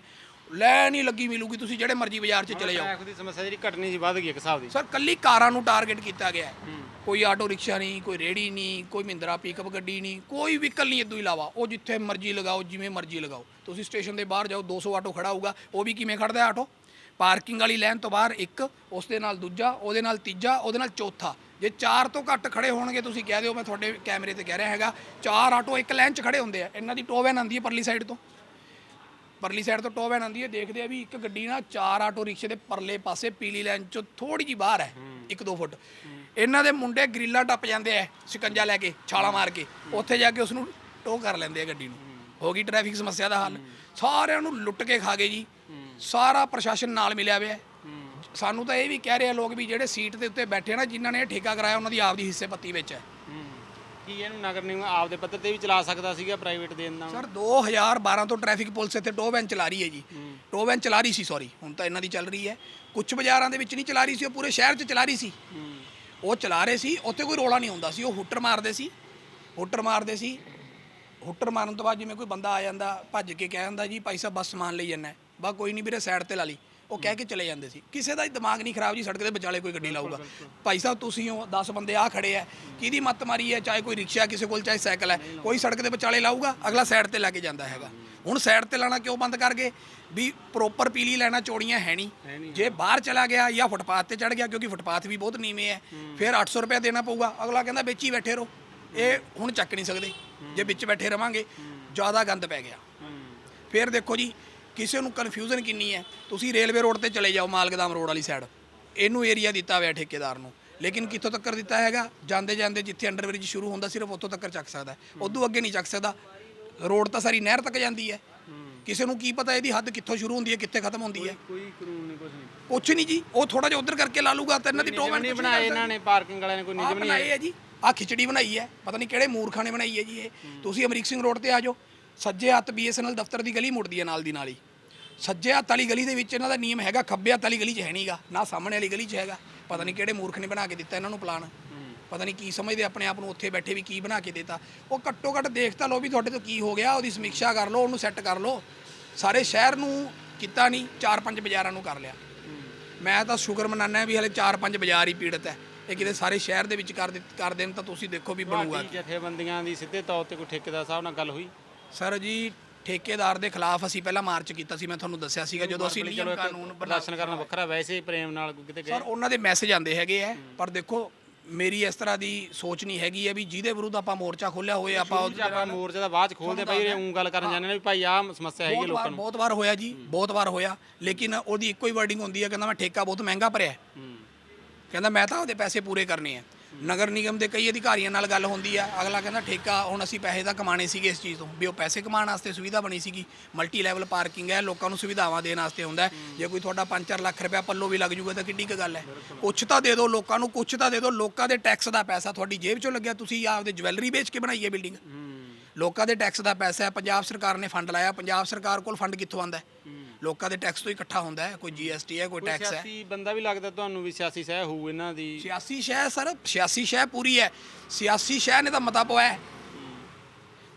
S1: ਲੈ ਨਹੀਂ ਲੱਗੀ ਮਿਲੂਗੀ ਤੁਸੀਂ ਜਿਹੜੇ ਮਰਜ਼ੀ ਬਾਜ਼ਾਰ 'ਚ ਚਲੇ ਜਾਓ।
S2: ਟ੍ਰੈਫਿਕ ਦੀ ਸਮੱਸਿਆ ਜਿਹੜੀ ਘਟਣੀ ਸੀ ਵੱਧ ਗਈ ਇੱਕ ਹਿਸਾਬ ਦੀ।
S1: ਸਰ ਕੱਲੀ ਕਾਰਾਂ ਨੂੰ ਟਾਰਗੇਟ ਕੀਤਾ ਗਿਆ ਹੈ। ਕੋਈ ਆਟੋ ਰਿਕਸ਼ਾ ਨਹੀਂ ਕੋਈ ਰੇੜੀ ਨਹੀਂ ਕੋਈ ਮਹਿੰਦਰਾ ਪਿਕਅਪ ਗੱਡੀ ਨਹੀਂ ਕੋਈ ਵਹੀਕਲ ਨਹੀਂ ਇਦੋਂ ਇਲਾਵਾ। ਉਹ ਜਿੱਥੇ ਮਰਜ਼ੀ ਲਗਾਓ ਜਿਵੇਂ ਮਰਜ਼ੀ ਲਗਾਓ। ਤੁਸੀਂ ਸਟੇਸ਼ਨ ਦੇ ਬਾਹਰ ਜਾਓ 200 ਆਟੋ ਖੜਾ ਹੋਊਗਾ। ਉਹ ਵੀ ਕਿਵੇਂ ਖੜਦਾ ਆਟੋ? ਪਾਰਕਿੰਗ ਵਾਲੀ ਲਾਈਨ ਤੋਂ ਬਾਹਰ ਇੱਕ ਉਸ ਦੇ ਨਾਲ ਦੂਜਾ ਉਹਦੇ ਨਾਲ ਤੀਜਾ ਉਹਦੇ ਨਾਲ ਚੌਥਾ। ਜੇ ਚਾਰ ਤੋਂ ਘੱਟ ਖੜੇ ਹੋਣਗੇ ਤੁਸੀਂ ਕਹਿ ਦਿਓ ਮੈਂ ਤੁਹਾਡੇ ਕੈਮਰੇ ਤੇ ਕਹਿ ਰਿਹਾ ਹੈਗਾ ਚਾਰ ਆਟੋ ਇੱਕ ਲਾਈਨ 'ਚ ਖੜੇ ਹੁੰਦੇ ਆ। ਇਹਨਾਂ ਦੀ ਟੋਵੈਨ ਆਉਂਦੀ ਹੈ ਪਰਲੀ ਸਾਈਡ ਤੋਂ। ਪਰਲੀ ਸਾਈਡ ਤੋਂ ਟੋ ਵੈਨ ਆਉਂਦੀ ਹੈ ਦੇਖਦੇ ਆ ਵੀ ਇੱਕ ਗੱਡੀ ਨਾ ਚਾਰ ਆਟੋ ਰਿਕਸ਼ੇ ਦੇ ਪਰਲੇ ਪਾਸੇ ਪੀਲੀ ਲਾਈਨ ਚੋਂ ਥੋੜੀ ਜੀ ਬਾਹਰ ਹੈ 1-2 ਫੁੱਟ। ਇਹਨਾਂ ਦੇ ਮੁੰਡੇ ਗ੍ਰਿਲਾਂ ਟੱਪ ਜਾਂਦੇ ਆ ਸ਼ਿਕੰਜਾ ਲੈ ਕੇ ਛਾਲਾ ਮਾਰ ਕੇ। ਉੱਥੇ ਜਾ ਕੇ ਉਸ ਨੂੰ ਟੋ ਕਰ ਲੈਂਦੇ ਆ ਗੱਡੀ ਨੂੰ। ਹੋ ਗਈ ਟ੍ਰੈਫਿਕ ਸਮੱਸਿਆ ਦਾ ਹੱਲ। ਸਾਰਿਆਂ ਨੂੰ ਲੁੱਟ ਕੇ ਖਾ ਗਏ ਜੀ। ਸਾਰਾ ਪ੍ਰਸ਼ਾਸਨ ਨਾਲ ਮਿਲਿਆ ਹੋਇਆ ਸਾਨੂੰ ਤਾਂ ਇਹ ਵੀ ਕਹਿ ਰਹੇ ਆ ਲੋਕ ਵੀ ਜਿਹੜੇ ਸੀਟ ਦੇ ਉੱਤੇ ਬੈਠੇ ਨਾ ਜਿਨ੍ਹਾਂ ਨੇ ਇਹ ਠੇਕਾ ਕਰਾਇਆ ਉਹਨਾਂ ਦੀ ਆਪਦੀ ਹਿੱਸੇ ਪੱਤੀ ਵਿੱਚ ਹੈ।
S2: ਕੀ ਇਹਨੂੰ ਨਗਰ ਨਿਗਮ ਆਪਦੇ ਪੱਧਰ ਤੇ ਵੀ ਚਲਾ ਸਕਦਾ ਸੀਗਾ ਪ੍ਰਾਈਵੇਟ ਦੇ? ਨਾਲ
S1: ਸਰ 2012 ਤੋਂ ਟ੍ਰੈਫਿਕ ਪੁਲਿਸ ਇੱਥੇ ਟੋ ਵੈਨ ਚਲਾ ਰਹੀ ਹੈ ਜੀ। ਟੋ ਵੈਨ ਚਲਾ ਰਹੀ ਸੀ ਸੌਰੀ ਹੁਣ ਤਾਂ ਇਹਨਾਂ ਦੀ ਚੱਲ ਰਹੀ ਹੈ। ਕੁਝ ਬਾਜ਼ਾਰਾਂ ਦੇ ਵਿੱਚ ਨਹੀਂ ਚਲਾ ਰਹੀ ਸੀ ਉਹ ਪੂਰੇ ਸ਼ਹਿਰ 'ਚ ਚਲਾ ਰਹੀ ਸੀ। ਉਹ ਚਲਾ ਰਹੇ ਸੀ ਉੱਥੇ ਕੋਈ ਰੋਲਾ ਨਹੀਂ ਹੁੰਦਾ ਸੀ। ਉਹ ਹੁੱਟਰ ਮਾਰਦੇ ਸੀ। ਹੁੱਟਰ ਮਾਰਦੇ ਸੀ। ਹੁੱਟਰ ਮਾਰਨ ਤੋਂ ਬਾਅਦ ਜਿਵੇਂ ਕੋਈ ਬੰਦਾ ਆ ਜਾਂਦਾ ਭੱਜ ਕੇ ਕਹਿ ਜਾਂਦਾ ਜੀ ਭਾਈ ਸਾਹਿਬ ਬਸ ਸਮਾਨ ਲਈ ਜਾਂਦਾ ਬਾ ਕੋਈ ਨਹੀਂ ਵੀਰੇ ਸਾਈਡ ਤੇ ਲਾ ਲਈ। ਉਹ ਕਹਿ ਕੇ ਚਲੇ ਜਾਂਦੇ ਸੀ। ਕਿਸੇ ਦਾ ਦਿਮਾਗ ਨਹੀਂ ਖਰਾਬ ਜੀ ਸੜਕ ਦੇ ਵਿਚਾਲੇ ਕੋਈ ਗੱਡੀ ਲਾਊਗਾ। ਭਾਈ ਸਾਹਿਬ ਤੁਸੀਂ ਹੋ 10 ਬੰਦੇ ਆ ਖੜੇ ਆ ਕਿਹਦੀ ਮੱਤ ਮਾਰੀ ਹੈ ਚਾਹੇ ਕੋਈ ਰਿਕਸ਼ਾ ਕਿਸੇ ਕੋਲ ਚਾਹੇ ਸਾਈਕਲ ਹੈ ਕੋਈ ਸੜਕ ਦੇ ਵਿਚਾਲੇ ਲਾਊਗਾ ਅਗਲਾ ਸਾਈਡ ਤੇ ਲੈ ਕੇ ਜਾਂਦਾ ਹੈਗਾ। ਹੁਣ ਸਾਈਡ ਤੇ ਲਾਣਾ ਕਿਉਂ ਬੰਦ ਕਰ ਗਏ? ਵੀ ਪ੍ਰੋਪਰ ਪੀਲੀ ਲੈਣਾ ਚੋੜੀਆਂ ਹੈ ਨਹੀਂ ਜੇ ਬਾਹਰ ਚਲਾ ਗਿਆ ਜਾਂ ਫੁੱਟਪਾਥ ਤੇ ਚੜ ਗਿਆ ਕਿਉਂਕਿ ਫੁੱਟਪਾਥ ਵੀ ਬਹੁਤ ਨੀਵੇਂ ਹੈ। ਫਿਰ 800 ਰੁਪਏ ਦੇਣਾ ਪਊਗਾ। ਅਗਲਾ ਕਹਿੰਦਾ ਵਿੱਚ ਬੈਠੇ ਰਹੋ। ਇਹ ਹੁਣ ਚੱਕ ਨਹੀਂ ਸਕਦੇ। ਜੇ ਵਿੱਚ ਬੈਠੇ ਰਵਾਂਗੇ ਜ਼ਿਆਦਾ ਗੰਦ ਪੈ ਗਿਆ। ਫਿਰ ਦੇਖੋ ਜੀ ਕਿਸੇ ਨੂੰ ਕਨਫਿਊਜ਼ਨ ਕਿੰਨੀ ਹੈ? ਤੁਸੀਂ ਰੇਲਵੇ ਰੋਡ ਤੇ ਚਲੇ ਜਾਓ ਮਾਲਗਦਾਮ ਰੋਡ ਵਾਲੀ ਸਾਈਡ ਇਹਨੂੰ ਏਰੀਆ ਦਿੱਤਾ ਹੋਇਆ ਠੇਕੇਦਾਰ ਨੂੰ। ਲੇਕਿਨ ਕਿੱਥੋਂ ਤੱਕ ਦਿੱਤਾ ਹੈਗਾ? ਜਾਂਦੇ ਜਾਂਦੇ ਜਿੱਥੇ ਅੰਡਰਬ੍ਰਿਜ ਸ਼ੁਰੂ ਹੁੰਦਾ ਸਿਰਫ ਉੱਥੋਂ ਤੱਕ ਚੱਕ ਸਕਦਾ ਉਦੋਂ ਅੱਗੇ ਨਹੀਂ ਚੱਕ ਸਕਦਾ। ਰੋਡ ਤਾਂ ਸਾਰੀ ਨਹਿਰ ਤੱਕ ਜਾਂਦੀ ਹੈ। ਕਿਸੇ ਨੂੰ ਕੀ ਪਤਾ ਇਹਦੀ ਹੱਦ ਕਿੱਥੋਂ ਸ਼ੁਰੂ ਹੁੰਦੀ ਹੈ ਕਿੱਥੇ ਖਤਮ ਹੁੰਦੀ ਹੈ।
S2: ਕੋਈ ਕਾਨੂੰਨ ਨਹੀਂ ਕੁਝ ਨਹੀਂ।
S1: ਕੁਛ ਨਹੀਂ ਜੀ ਉਹ ਥੋੜਾ ਜਿਹਾ ਉਧਰ ਕਰਕੇ ਲਾ ਲੂਗਾ ਤਾਂ ਇਹਨਾਂ ਦੀ ਟੋਵਨ
S2: ਨਹੀਂ ਬਣਾਏ ਇਹਨਾਂ ਨੇ ਪਾਰਕਿੰਗ ਵਾਲਿਆਂ ਨੇ ਕੋਈ ਨਿਯਮ ਨਹੀਂ
S1: ਬਣਾਈ ਹੈ ਜੀ। ਆ ਖਿਚੜੀ ਬਣਾਈ ਹੈ, ਪਤਾ ਨਹੀਂ ਕਿਹੜੇ ਮੂਰਖਾਂ ਨੇ ਬਣਾਈ ਹੈ ਜੀ ਇਹ। ਤੁਸੀਂ ਅਮਰੀਕ ਸਿੰਘ ਰੋਡ ਤੇ ਆ ਜਾਓ, ਸੱਜੇ ਹੱਥ ਬੀਐਸਐਨਐਲ ਦਫ਼ਤਰ ਦੀ ਗਲੀ ਮੁੜਦੀ ਹੈ ਨਾਲ ਦੀ ਨਾਲ ਹੀ। ਸੱਜੇ ਹੱਥ ਵਾਲੀ ਗਲੀ ਦੇ ਵਿੱਚ ਇਹਨਾਂ ਦਾ ਨਿਯਮ ਹੈਗਾ, ਖੱਬੇ ਹੱਥ ਵਾਲੀ ਗਲੀ 'ਚ ਹੈ ਨਹੀਂਗਾ ਨਾ ਸਾਹਮਣੇ ਵਾਲੀ ਗਲੀ 'ਚ ਹੈਗਾ। ਪਤਾ ਨਹੀਂ ਕਿਹੜੇ ਮੂਰਖ ਨੇ ਬਣਾ ਕੇ ਦਿੱਤਾ ਇਹਨਾਂ ਨੂੰ ਪਲਾਨ ਪਤਾ ਨਹੀਂ ਕੀ ਸਮਝਦੇ ਆਪਣੇ ਆਪ ਨੂੰ ਉੱਥੇ ਬੈਠੇ ਵੀ ਕੀ ਬਣਾ ਕੇ ਦਿੱਤਾ। ਉਹ ਘੱਟੋ ਘੱਟ ਦੇਖ ਤਾਂ ਲਓ ਵੀ ਤੁਹਾਡੇ ਤੋਂ ਕੀ ਹੋ ਗਿਆ, ਉਹਦੀ ਸਮੀਖਿਆ ਕਰ ਲਓ, ਉਹਨੂੰ ਸੈੱਟ ਕਰ ਲਓ। ਸਾਰੇ ਸ਼ਹਿਰ ਨੂੰ ਕੀਤਾ ਨਹੀਂ, ਚਾਰ ਪੰਜ ਬਾਜ਼ਾਰਾਂ ਨੂੰ ਕਰ ਲਿਆ। ਮੈਂ ਤਾਂ ਸ਼ੁਕਰ ਮਨਾਨਾ ਵੀ ਹਲੇ ਚਾਰ ਪੰਜ ਬਾਜ਼ਾਰ ਹੀ ਪੀੜਤ ਹੈ। ਇਹ ਕਿਤੇ ਸਾਰੇ ਸ਼ਹਿਰ ਦੇ ਵਿੱਚ ਕਰ ਦਿੱਤ- ਕਰ ਦੇਣ ਤਾਂ ਤੁਸੀਂ ਦੇਖੋ ਵੀ ਬਣੂਗਾ
S2: ਤੁਹਾਡੀ ਜਥੇਬੰਦੀਆਂ ਦੀ ਸਿੱਧੇ ਤੌਰ ਤੇ ਕੋਈ ਠੇਕੇਦਾਰ ਸਾਹਿਬ ਨਾਲ ਗੱਲ ਹੋਈ?
S1: ਸਰ ਜੀ ਠੇਕੇਦਾਰ ਦੇ ਖਿਲਾਫ ਅਸੀਂ ਪਹਿਲਾਂ ਮਾਰਚ ਕੀਤਾ ਸੀ ਮੈਂ ਤੁਹਾਨੂੰ ਦੱਸਿਆ ਸੀਗਾ ਜਦੋਂ ਅਸੀਂ ਨਿਯਮ ਕਾਨੂੰਨ ਬਣਾ
S2: ਪ੍ਰਦਰਸ਼ਨ ਕਰਨਾ ਵੱਖਰਾ ਵੈਸੇ ਹੀ ਪ੍ਰੇਮ ਨਾਲ ਕਿਤੇ ਗਏ।
S1: ਸਰ ਉਹਨਾਂ ਦੇ ਮੈਸੇਜ ਆਉਂਦੇ ਹੈਗੇ ਆ ਪਰ ਦੇਖੋ ਮੇਰੀ ਇਸ ਤਰ੍ਹਾਂ ਦੀ ਸੋਚ ਨਹੀਂ ਹੈਗੀ ਹੈ ਵੀ ਜਿਹਦੇ ਵਿਰੁੱਧ ਆਪਾਂ ਮੋਰਚਾ ਖੋਲਿਆ ਹੋਏ ਆਪਾਂ ਉਹ
S2: ਜੇ ਆਪਾਂ ਮੋਰਚਾ ਦਾ ਬਾਅਦ ਚ ਖੋਲਦੇ ਭਾਈ ਇਹ ਊਂ ਗੱਲ ਕਰਨ ਜਾਂਦੇ ਨੇ ਵੀ ਭਾਈ ਆਹ ਸਮੱਸਿਆ ਹੈਗੀ
S1: ਬਹੁਤ
S2: ਲੋਕਾਂ
S1: ਵਾਰ
S2: ਨੂੰ।
S1: ਬਹੁਤ ਵਾਰ ਹੋਇਆ ਜੀ ਬਹੁਤ ਵਾਰ ਹੋਇਆ ਲੇਕਿਨ ਉਹਦੀ ਇੱਕੋ ਹੀ ਵਰਡਿੰਗ ਹੁੰਦੀ ਹੈ ਕਹਿੰਦਾ ਮੈਂ ਠੇਕਾ ਬਹੁਤ ਮਹਿੰਗਾ ਭਰਿਆ।
S2: ਹੂੰ।
S1: ਕਹਿੰਦਾ ਮੈਂ ਤਾਂ ਉਹਦੇ ਪੈਸੇ ਪੂਰੇ ਕਰਨੇ ਆ। ਨਗਰ ਨਿਗਮ ਦੇ ਕਈ ਅਧਿਕਾਰੀਆਂ ਨਾਲ ਗੱਲ ਹੁੰਦੀ ਆ। ਅਗਲਾ ਕਹਿੰਦਾ ਠੇਕਾ ਹੁਣ ਅਸੀਂ ਪੈਸੇ ਤਾਂ ਕਮਾਣੇ ਸੀਗੇ ਇਸ ਚੀਜ਼ ਤੋਂ। ਵੀ ਉਹ ਪੈਸੇ ਕਮਾਉਣ ਵਾਸਤੇ ਸੁਵਿਧਾ ਬਣੀ ਸੀਗੀ। ਮਲਟੀ ਲੈਵਲ ਪਾਰਕਿੰਗ ਹੈ ਲੋਕਾਂ ਨੂੰ ਸੁਵਿਧਾਵਾਂ ਦੇਣ ਵਾਸਤੇ ਹੁੰਦਾ। ਜੇ ਕੋਈ ਤੁਹਾਡਾ 5-4 ਲੱਖ ਰੁਪਇਆ ਪੱਲੋ ਵੀ ਲੱਗ ਜੂਗਾ ਤਾਂ ਕਿੱਡੀ ਕੁ ਗੱਲ ਹੈ। ਕੁਛ ਤਾਂ ਦੇ ਦਿਓ ਲੋਕਾਂ ਨੂੰ ਕੁਛ ਤਾਂ ਦੇ ਦਿਓ ਲੋਕਾਂ ਦੇ ਟੈਕਸ ਦਾ ਪੈਸਾ ਤੁਹਾਡੀ ਜੇਬ ਚੋਂ ਲੱਗਿਆ। ਤੁਸੀਂ ਆਪਦੇ ਜਵੈਲਰੀ ਵੇਚ ਕੇ ਬਣਾਈ ਹੈ ਬਿਲਡਿੰਗ ਲੋਕਾਂ ਦੇ ਟੈਕਸ ਦਾ ਪੈਸਾ ਹੈ। ਪੰਜਾਬ ਸਰਕਾਰ ਨੇ ਫੰਡ ਲਾਇਆ। ਪੰਜਾਬ ਸਰਕਾਰ ਕੋਲ ਫੰਡ ਕਿੱਥੋਂ ਆਉਂਦਾ ਹੈ? ਲੋਕਾਂ ਦੇ ਟੈਕਸ ਤੋਂ ਹੀ ਇਕੱਠਾ ਹੁੰਦਾ ਹੈ ਕੋਈ ਜੀਐਸਟੀ ਹੈ ਕੋਈ ਟੈਕਸ ਹੈ।
S2: ਸਿਆਸੀ ਬੰਦਾ ਵੀ ਲੱਗਦਾ ਤੁਹਾਨੂੰ ਵੀ ਸਿਆਸੀ ਸਹਿ ਹੋਊ ਇਹਨਾਂ ਦੀ।
S1: ਸਿਆਸੀ ਸ਼ਹਿ ਸਰ ਸਿਆਸੀ ਸ਼ਹਿ ਪੂਰੀ ਹੈ। ਸਿਆਸੀ ਸ਼ਹਿ ਨੇ ਤਾਂ ਮਤਾ ਪਵਾਇਆ ਹੈ।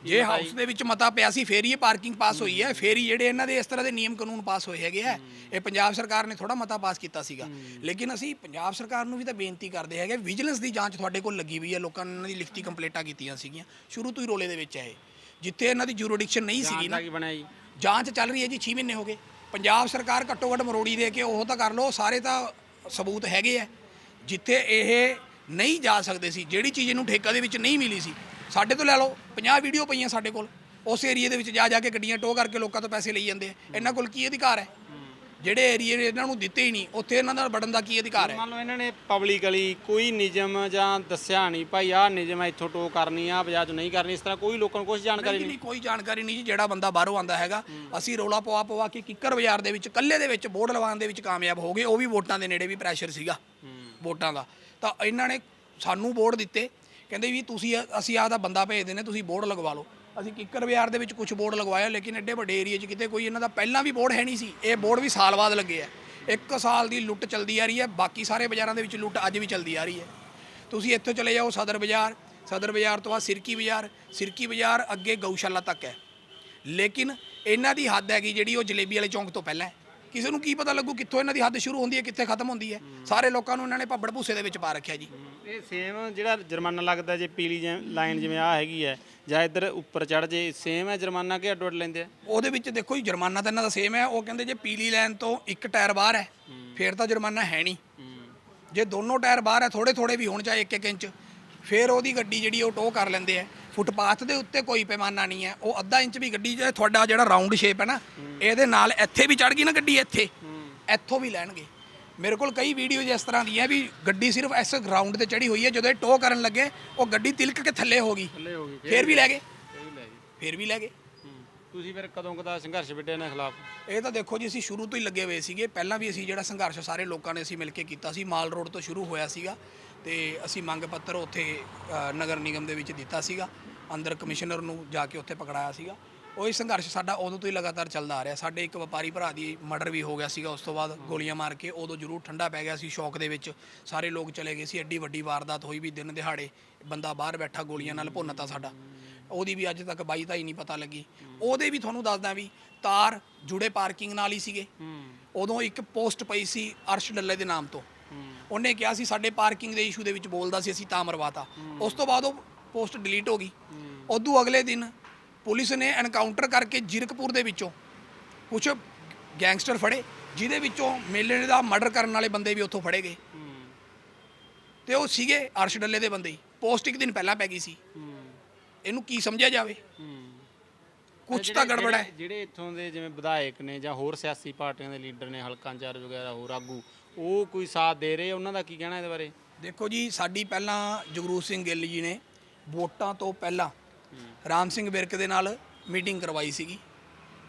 S1: ਜੇ ਹਾਊਸ ਦੇ ਵਿੱਚ ਮਤਾ ਪਿਆ ਸੀ ਫੇਰ ਹੀ ਇਹ ਪਾਰਕਿੰਗ ਪਾਸ ਹੋਈ ਹੈ। ਫੇਰ ਹੀ ਜਿਹੜੇ ਇਹਨਾਂ ਦੇ ਇਸ ਤਰ੍ਹਾਂ ਦੇ ਨਿਯਮ ਕਾਨੂੰਨ ਪਾਸ ਹੋਏ ਹੈਗੇ ਆ ਇਹ ਪੰਜਾਬ ਸਰਕਾਰ ਨੇ ਥੋੜਾ ਮਤਾ ਪਾਸ ਕੀਤਾ ਸੀਗਾ। ਲੇਕਿਨ ਅਸੀਂ ਪੰਜਾਬ ਸਰਕਾਰ ਨੂੰ ਵੀ ਤਾਂ ਬੇਨਤੀ ਕਰਦੇ ਹੈਗੇ ਵਿਜੀਲੈਂਸ ਦੀ ਜਾਂਚ ਤੁਹਾਡੇ ਕੋਲ ਲੱਗੀ ਹੋਈ ਹੈ ਲੋਕਾਂ ਨੇ ਇਹਨਾਂ ਦੀ ਲਿਖਤੀ ਕੰਪਲੇਂਟਾਂ ਕੀਤੀਆਂ ਸੀਗੀਆਂ। ਸ਼ੁਰੂ ਤੋਂ ਹੀ ਰੋਲੇ ਦੇ ਵਿੱਚ ਹੈ ਇਹ। ਜਿੱਥੇ ਇਹਨਾਂ ਦੀ ਜੂਰੋਡਿਕਸ਼ਨ ਨਹੀਂ ਸੀਗੀ ਨਾ
S2: ਕੀ ਬਣਿਆ ਜੀ।
S1: ਜਾਂਚ ਚੱਲ ਰਹੀ ਹੈ ਜੀ 6 ਮਹੀਨੇ ਹੋ ਗਏ। ਪੰਜਾਬ ਸਰਕਾਰ ਘੱਟੋ ਘੱਟ ਮਰੋੜੀ ਦੇ ਕੇ ਉਹ ਤਾਂ ਕਰ ਲਓ, ਸਾਰੇ ਤਾਂ ਸਬੂਤ ਹੈਗੇ ਆ, ਜਿੱਥੇ ਇਹ ਨਹੀਂ ਜਾ ਸਕਦੇ ਸੀ, ਜਿਹੜੀ ਚੀਜ਼ ਇਹਨੂੰ ਠੇਕਾ ਦੇ ਵਿੱਚ ਨਹੀਂ ਮਿਲੀ ਸੀ, ਸਾਡੇ ਤੋਂ ਲੈ ਲਓ 50 ਵੀਡੀਓ ਪਈਆਂ ਸਾਡੇ ਕੋਲ, ਉਸ ਏਰੀਏ ਦੇ ਵਿੱਚ ਜਾ ਜਾ ਕੇ ਗੱਡੀਆਂ ਟੋ ਕਰਕੇ ਲੋਕਾਂ ਤੋਂ ਪੈਸੇ ਲਈ ਜਾਂਦੇ ਆ, ਇਹਨਾਂ ਕੋਲ ਕੀ ਅਧਿਕਾਰ ਹੈ? ਜਿਹੜੇ ਏਰੀਏ ਇਹਨਾਂ ਨੂੰ ਦਿੱਤੇ ਹੀ ਨਹੀਂ ਉੱਥੇ ਇਹਨਾਂ ਦਾ ਵੜਨ ਦਾ ਕੀ ਅਧਿਕਾਰ ਹੈ?
S2: ਮੰਨ ਲਓ ਇਹਨਾਂ ਨੇ ਪਬਲਿਕਲੀ ਕੋਈ ਨਿਯਮ ਜਾਂ ਦੱਸਿਆ ਨਹੀਂ ਭਾਈ ਆਹ ਨਿਯਮ ਹੈ ਇੱਥੋਂ ਟੋ ਕਰਨੀ ਆ ਬਾਜ਼ਾਰ ਚੋਂ ਨਹੀਂ ਕਰਨੀ ਇਸ ਤਰ੍ਹਾਂ ਕੋਈ ਲੋਕਾਂ ਨੂੰ ਕੁਝ ਜਾਣਕਾਰੀ
S1: ਨਹੀਂ ਕੋਈ ਜਾਣਕਾਰੀ ਨਹੀਂ ਜੀ ਜਿਹੜਾ ਬੰਦਾ ਬਾਹਰੋਂ ਆਂਦਾ ਹੈਗਾ ਅਸੀਂ ਰੋਲਾ ਪਵਾ ਪਵਾ ਕੇ ਕਿੱਕਰ ਬਾਜ਼ਾਰ ਦੇ ਵਿੱਚ ਕੱਲੇ ਦੇ ਵਿੱਚ ਬੋਰਡ ਲਵਾਉਣ ਦੇ ਵਿੱਚ ਕਾਮਯਾਬ ਹੋ ਗਏ ਉਹ ਵੀ ਵੋਟਾਂ ਦੇ ਨੇੜੇ ਵੀ ਪ੍ਰੈਸ਼ਰ ਸੀਗਾ ਵੋਟਾਂ ਦਾ। ਤਾਂ ਇਹਨਾਂ ਨੇ ਸਾਨੂੰ ਬੋਰਡ ਦਿੱਤੇ ਕਹਿੰਦੇ ਵੀ ਤੁਸੀਂ ਅਸੀਂ ਆਪਦਾ ਬੰਦਾ ਭੇਜਦੇ ਨੇ ਤੁਸੀਂ ਬੋਰਡ ਲਗਵਾ ਲਓ। ਅਸੀਂ ਕਿੱਕਰ ਬਾਜ਼ਾਰ ਦੇ ਵਿੱਚ ਕੁਝ ਬੋਰਡ ਲਗਵਾਇਆ, ਲੇਕਿਨ ਐਡੇ ਵੱਡੇ ਏਰੀਆ 'ਚ ਕਿਤੇ ਕੋਈ ਇਹਨਾਂ ਦਾ ਪਹਿਲਾਂ ਵੀ ਬੋਰਡ ਹੈ ਨਹੀਂ ਸੀ। ਇਹ ਬੋਰਡ ਵੀ ਸਾਲ ਬਾਅਦ ਲੱਗੇ ਆ। ਇੱਕ ਸਾਲ ਦੀ ਲੁੱਟ ਚੱਲਦੀ ਆ ਰਹੀ ਹੈ, ਬਾਕੀ ਸਾਰੇ ਬਾਜ਼ਾਰਾਂ ਦੇ ਵਿੱਚ ਲੁੱਟ ਅੱਜ ਵੀ ਚੱਲਦੀ ਆ ਰਹੀ ਹੈ। ਤੁਸੀਂ ਇੱਥੋਂ ਚਲੇ ਜਾਓ ਸਦਰ ਬਾਜ਼ਾਰ। ਸਦਰ ਬਾਜ਼ਾਰ ਤੋਂ ਬਾਅਦ ਸਿਰਕੀ ਬਾਜ਼ਾਰ। ਸਿਰਕੀ ਬਾਜ਼ਾਰ ਅੱਗੇ ਗਊਸ਼ਾਲਾ ਤੱਕ ਹੈ। ਲੇਕਿਨ ਇਹਨਾਂ ਦੀ ਹੱਦ ਹੈਗੀ ਜਿਹੜੀ ਉਹ ਜਲੇਬੀ ਵਾਲੇ ਚੌਂਕ ਤੋਂ ਪਹਿਲਾਂ ਹੈ। ਕਿਸੇ ਨੂੰ ਕੀ ਪਤਾ ਲੱਗੂ ਕਿੱਥੋਂ ਇਹਨਾਂ ਦੀ ਹੱਦ ਸ਼ੁਰੂ ਹੁੰਦੀ ਹੈ ਕਿੱਥੇ ਖਤਮ ਹੁੰਦੀ ਹੈ। ਸਾਰੇ ਲੋਕਾਂ ਨੂੰ ਇਹਨਾਂ ਨੇ ਭੱਬੜ ਭੂਸੇ ਦੇ ਵਿੱਚ ਪਾ ਰੱਖਿਆ ਜੀ।
S2: ਇਹ ਸੇਮ ਜਿਹੜਾ ਜੁਰਮਾਨਾ ਲੱਗਦਾ ਜੇ ਪੀਲੀ ਲਾਈਨ ਜਿਵੇਂ ਆ ਹੈਗੀ ਹੈ ਜਾਂ ਇੱਧਰ ਉੱਪਰ ਚੜ ਜੇ ਸੇਮ ਹੈ ਜੁਰਮਾਨਾ ਕਿ ਅੱਡੋ ਅੱਡ ਲੈਂਦੇ ਆ?
S1: ਉਹਦੇ ਵਿੱਚ ਦੇਖੋ ਜੀ ਜੁਰਮਾਨਾ ਤਾਂ ਇਹਨਾਂ ਦਾ ਸੇਮ ਹੈ। ਉਹ ਕਹਿੰਦੇ ਜੇ ਪੀਲੀ ਲਾਈਨ ਤੋਂ ਇੱਕ ਟਾਇਰ ਬਾਹਰ ਹੈ ਫੇਰ ਤਾਂ ਜੁਰਮਾਨਾ ਹੈ ਨਹੀਂ। ਜੇ ਦੋਨੋਂ ਟਾਇਰ ਬਾਹਰ ਹੈ ਥੋੜੇ ਥੋੜੇ ਵੀ ਹੋਣ ਚਾਹੇ ਇੱਕ ਇੱਕ ਇੰਚ ਫੇਰ ਉਹਦੀ ਗੱਡੀ ਜਿਹੜੀ ਉਹ ਟੋ ਕਰ ਲੈਂਦੇ ਆ। ਫੁੱਟਪਾਥ ਦੇ ਉੱਤੇ ਕੋਈ ਪੈਮਾਨਾ ਨਹੀਂ ਹੈ। ਉਹ ਅੱਧਾ ਇੰਚ ਵੀ ਗੱਡੀ ਜੇ ਤੁਹਾਡਾ ਜਿਹੜਾ ਰਾਉਂਡ ਸ਼ੇਪ ਹੈ ਨਾ ਇਹਦੇ ਨਾਲ ਇੱਥੇ ਵੀ ਚੜ ਗਈ ਨਾ ਗੱਡੀ ਇੱਥੇ ਇੱਥੋਂ ਵੀ ਲੈਣਗੇ। ਮੇਰੇ ਕੋਲ ਕਈ ਵੀਡੀਓ ਇਸ ਤਰ੍ਹਾਂ ਦੀਆਂ ਵੀ ਗੱਡੀ ਸਿਰਫ ਇਸ ਗਰਾਊਂਡ ਤੇ ਚੜੀ ਹੋਈ ਹੈ ਜਦੋਂ ਇਹ ਟੋ ਕਰਨ ਲੱਗੇ ਉਹ ਗੱਡੀ ਤਿਲਕ ਕੇ ਥੱਲੇ ਹੋ ਗਈ।
S2: ਥੱਲੇ ਹੋ ਗਈ
S1: ਫੇਰ ਵੀ ਲੈ ਗਏ। ਫੇਰ ਵੀ ਲੈ ਗਏ।
S2: ਤੁਸੀਂ ਫਿਰ ਕਦੋਂ ਕਦਾ ਸੰਘਰਸ਼ ਵਿੱਢਿਆ ਇਹਨਾਂ ਖਿਲਾਫ?
S1: ਇਹ ਤਾਂ ਦੇਖੋ ਜੀ ਅਸੀਂ ਸ਼ੁਰੂ ਤੋਂ ਹੀ ਲੱਗੇ ਹੋਏ ਸੀਗੇ। ਪਹਿਲਾਂ ਵੀ ਅਸੀਂ ਜਿਹੜਾ ਸੰਘਰਸ਼ ਸਾਰੇ ਲੋਕਾਂ ਨੇ ਅਸੀਂ ਮਿਲ ਕੇ ਕੀਤਾ ਸੀ। ਮਾਲ ਰੋਡ ਤੋਂ ਸ਼ੁਰੂ ਹੋਇਆ ਸੀਗਾ ਤੇ ਅਸੀਂ ਮੰਗ ਪੱਤਰ ਉੱਥੇ ਨਗਰ ਨਿਗਮ ਦੇ ਵਿੱਚ ਦਿੱਤਾ ਸੀਗਾ। ਅੰਦਰ ਕਮਿਸ਼ਨਰ ਨੂੰ ਜਾ ਕੇ ਉੱਥੇ ਪਕੜਾਇਆ ਸੀਗਾ। ਉਹ ਹੀ ਸੰਘਰਸ਼ ਸਾਡਾ ਉਦੋਂ ਤੋਂ ਹੀ ਲਗਾਤਾਰ ਚੱਲਦਾ ਆ ਰਿਹਾ। ਸਾਡੇ ਇੱਕ ਵਪਾਰੀ ਭਰਾ ਦੀ ਮਰਡਰ ਵੀ ਹੋ ਗਿਆ ਸੀਗਾ, ਉਸ ਤੋਂ ਬਾਅਦ ਗੋਲੀਆਂ ਮਾਰ ਕੇ ਉਦੋਂ ਜ਼ਰੂਰ ਠੰਡਾ ਪੈ ਗਿਆ ਸੀ ਸ਼ੌਕ ਦੇ ਵਿੱਚ। ਸਾਰੇ ਲੋਕ ਚਲੇ ਗਏ ਸੀ, ਐਡੀ ਵੱਡੀ ਵਾਰਦਾਤ ਹੋਈ ਵੀ ਦਿਨ ਦਿਹਾੜੇ ਬੰਦਾ ਬਾਹਰ ਬੈਠਾ ਗੋਲੀਆਂ ਨਾਲ ਭੁੰਨਤਾ ਸਾਡਾ। ਉਹਦੀ ਵੀ ਅੱਜ ਤੱਕ ਬਾਈ ਤਾਂ ਹੀ ਨਹੀਂ ਪਤਾ ਲੱਗੀ। ਉਹਦੇ ਵੀ ਤੁਹਾਨੂੰ ਦੱਸਦਾ ਵੀ ਤਾਰ ਜੁੜੇ ਪਾਰਕਿੰਗ ਨਾਲ ਹੀ ਸੀਗੇ। ਉਦੋਂ ਇੱਕ ਪੋਸਟ ਪਈ ਸੀ ਅਰਸ਼ ਡੱਲੇ ਦੇ ਨਾਮ ਤੋਂ। ਉਹਨੇ ਕਿਹਾ ਸੀ ਸਾਡੇ ਪਾਰਕਿੰਗ ਦੇ ਇਸ਼ੂ ਦੇ ਵਿੱਚ ਬੋਲਦਾ ਸੀ, ਅਸੀਂ ਤਾਂ ਮਰਵਾਤਾ। ਉਸ ਤੋਂ ਬਾਅਦ ਉਹ ਪੋਸਟ ਡਿਲੀਟ ਹੋ ਗਈ। ਉਦੋਂ ਅਗਲੇ ਦਿਨ ਪੁਲਿਸ ਨੇ ਐਨਕਾਊਂਟਰ ਕਰਕੇ ਜਿਰਕਪੁਰ ਦੇ ਵਿੱਚੋਂ ਕੁਝ ਗੈਂਗਸਟਰ ਫੜੇ ਜਿਹਦੇ ਵਿੱਚੋਂ ਮੇਲੇ ਦਾ ਮਰਡਰ ਕਰਨ ਵਾਲੇ ਬੰਦੇ ਵੀ ਉੱਥੋਂ ਫੜੇ ਗਏ। ਤੇ ਉਹ ਸੀਗੇ ਅਰਸ਼ ਡੱਲੇ ਦੇ ਬੰਦੇ। ਪੋਸਟ ਇੱਕ ਦਿਨ ਪਹਿਲਾਂ ਪੈ ਗਈ ਸੀ। ਇਹਨੂੰ ਕੀ ਸਮਝਿਆ ਜਾਵੇ? ਕੁਝ ਤਾਂ ਗੜਬੜ ਹੈ।
S2: ਜਿਹੜੇ ਇੱਥੋਂ ਦੇ ਜਿਵੇਂ ਵਿਧਾਇਕ ਨੇ ਜਾਂ ਹੋਰ ਸਿਆਸੀ ਪਾਰਟੀਆਂ ਦੇ ਲੀਡਰ ਨੇ ਹਲਕਾ ਇੰਚਾਰਜ ਵਗੈਰਾ ਹੋਰ ਆਗੂ ਉਹ ਕੋਈ ਸਾਥ ਦੇ ਰਹੇ? ਉਹਨਾਂ ਦਾ ਕੀ ਕਹਿਣਾ ਇਹਦੇ ਬਾਰੇ?
S1: ਦੇਖੋ ਜੀ ਸਾਡੀ ਪਹਿਲਾਂ ਜਗਰੂਪ ਸਿੰਘ ਗਿੱਲ ਜੀ ਨੇ ਵੋਟਾਂ ਤੋਂ ਪਹਿਲਾਂ ਰਾਮ ਸਿੰਘ ਵਿਰਕ ਦੇ ਨਾਲ ਮੀਟਿੰਗ ਕਰਵਾਈ ਸੀਗੀ।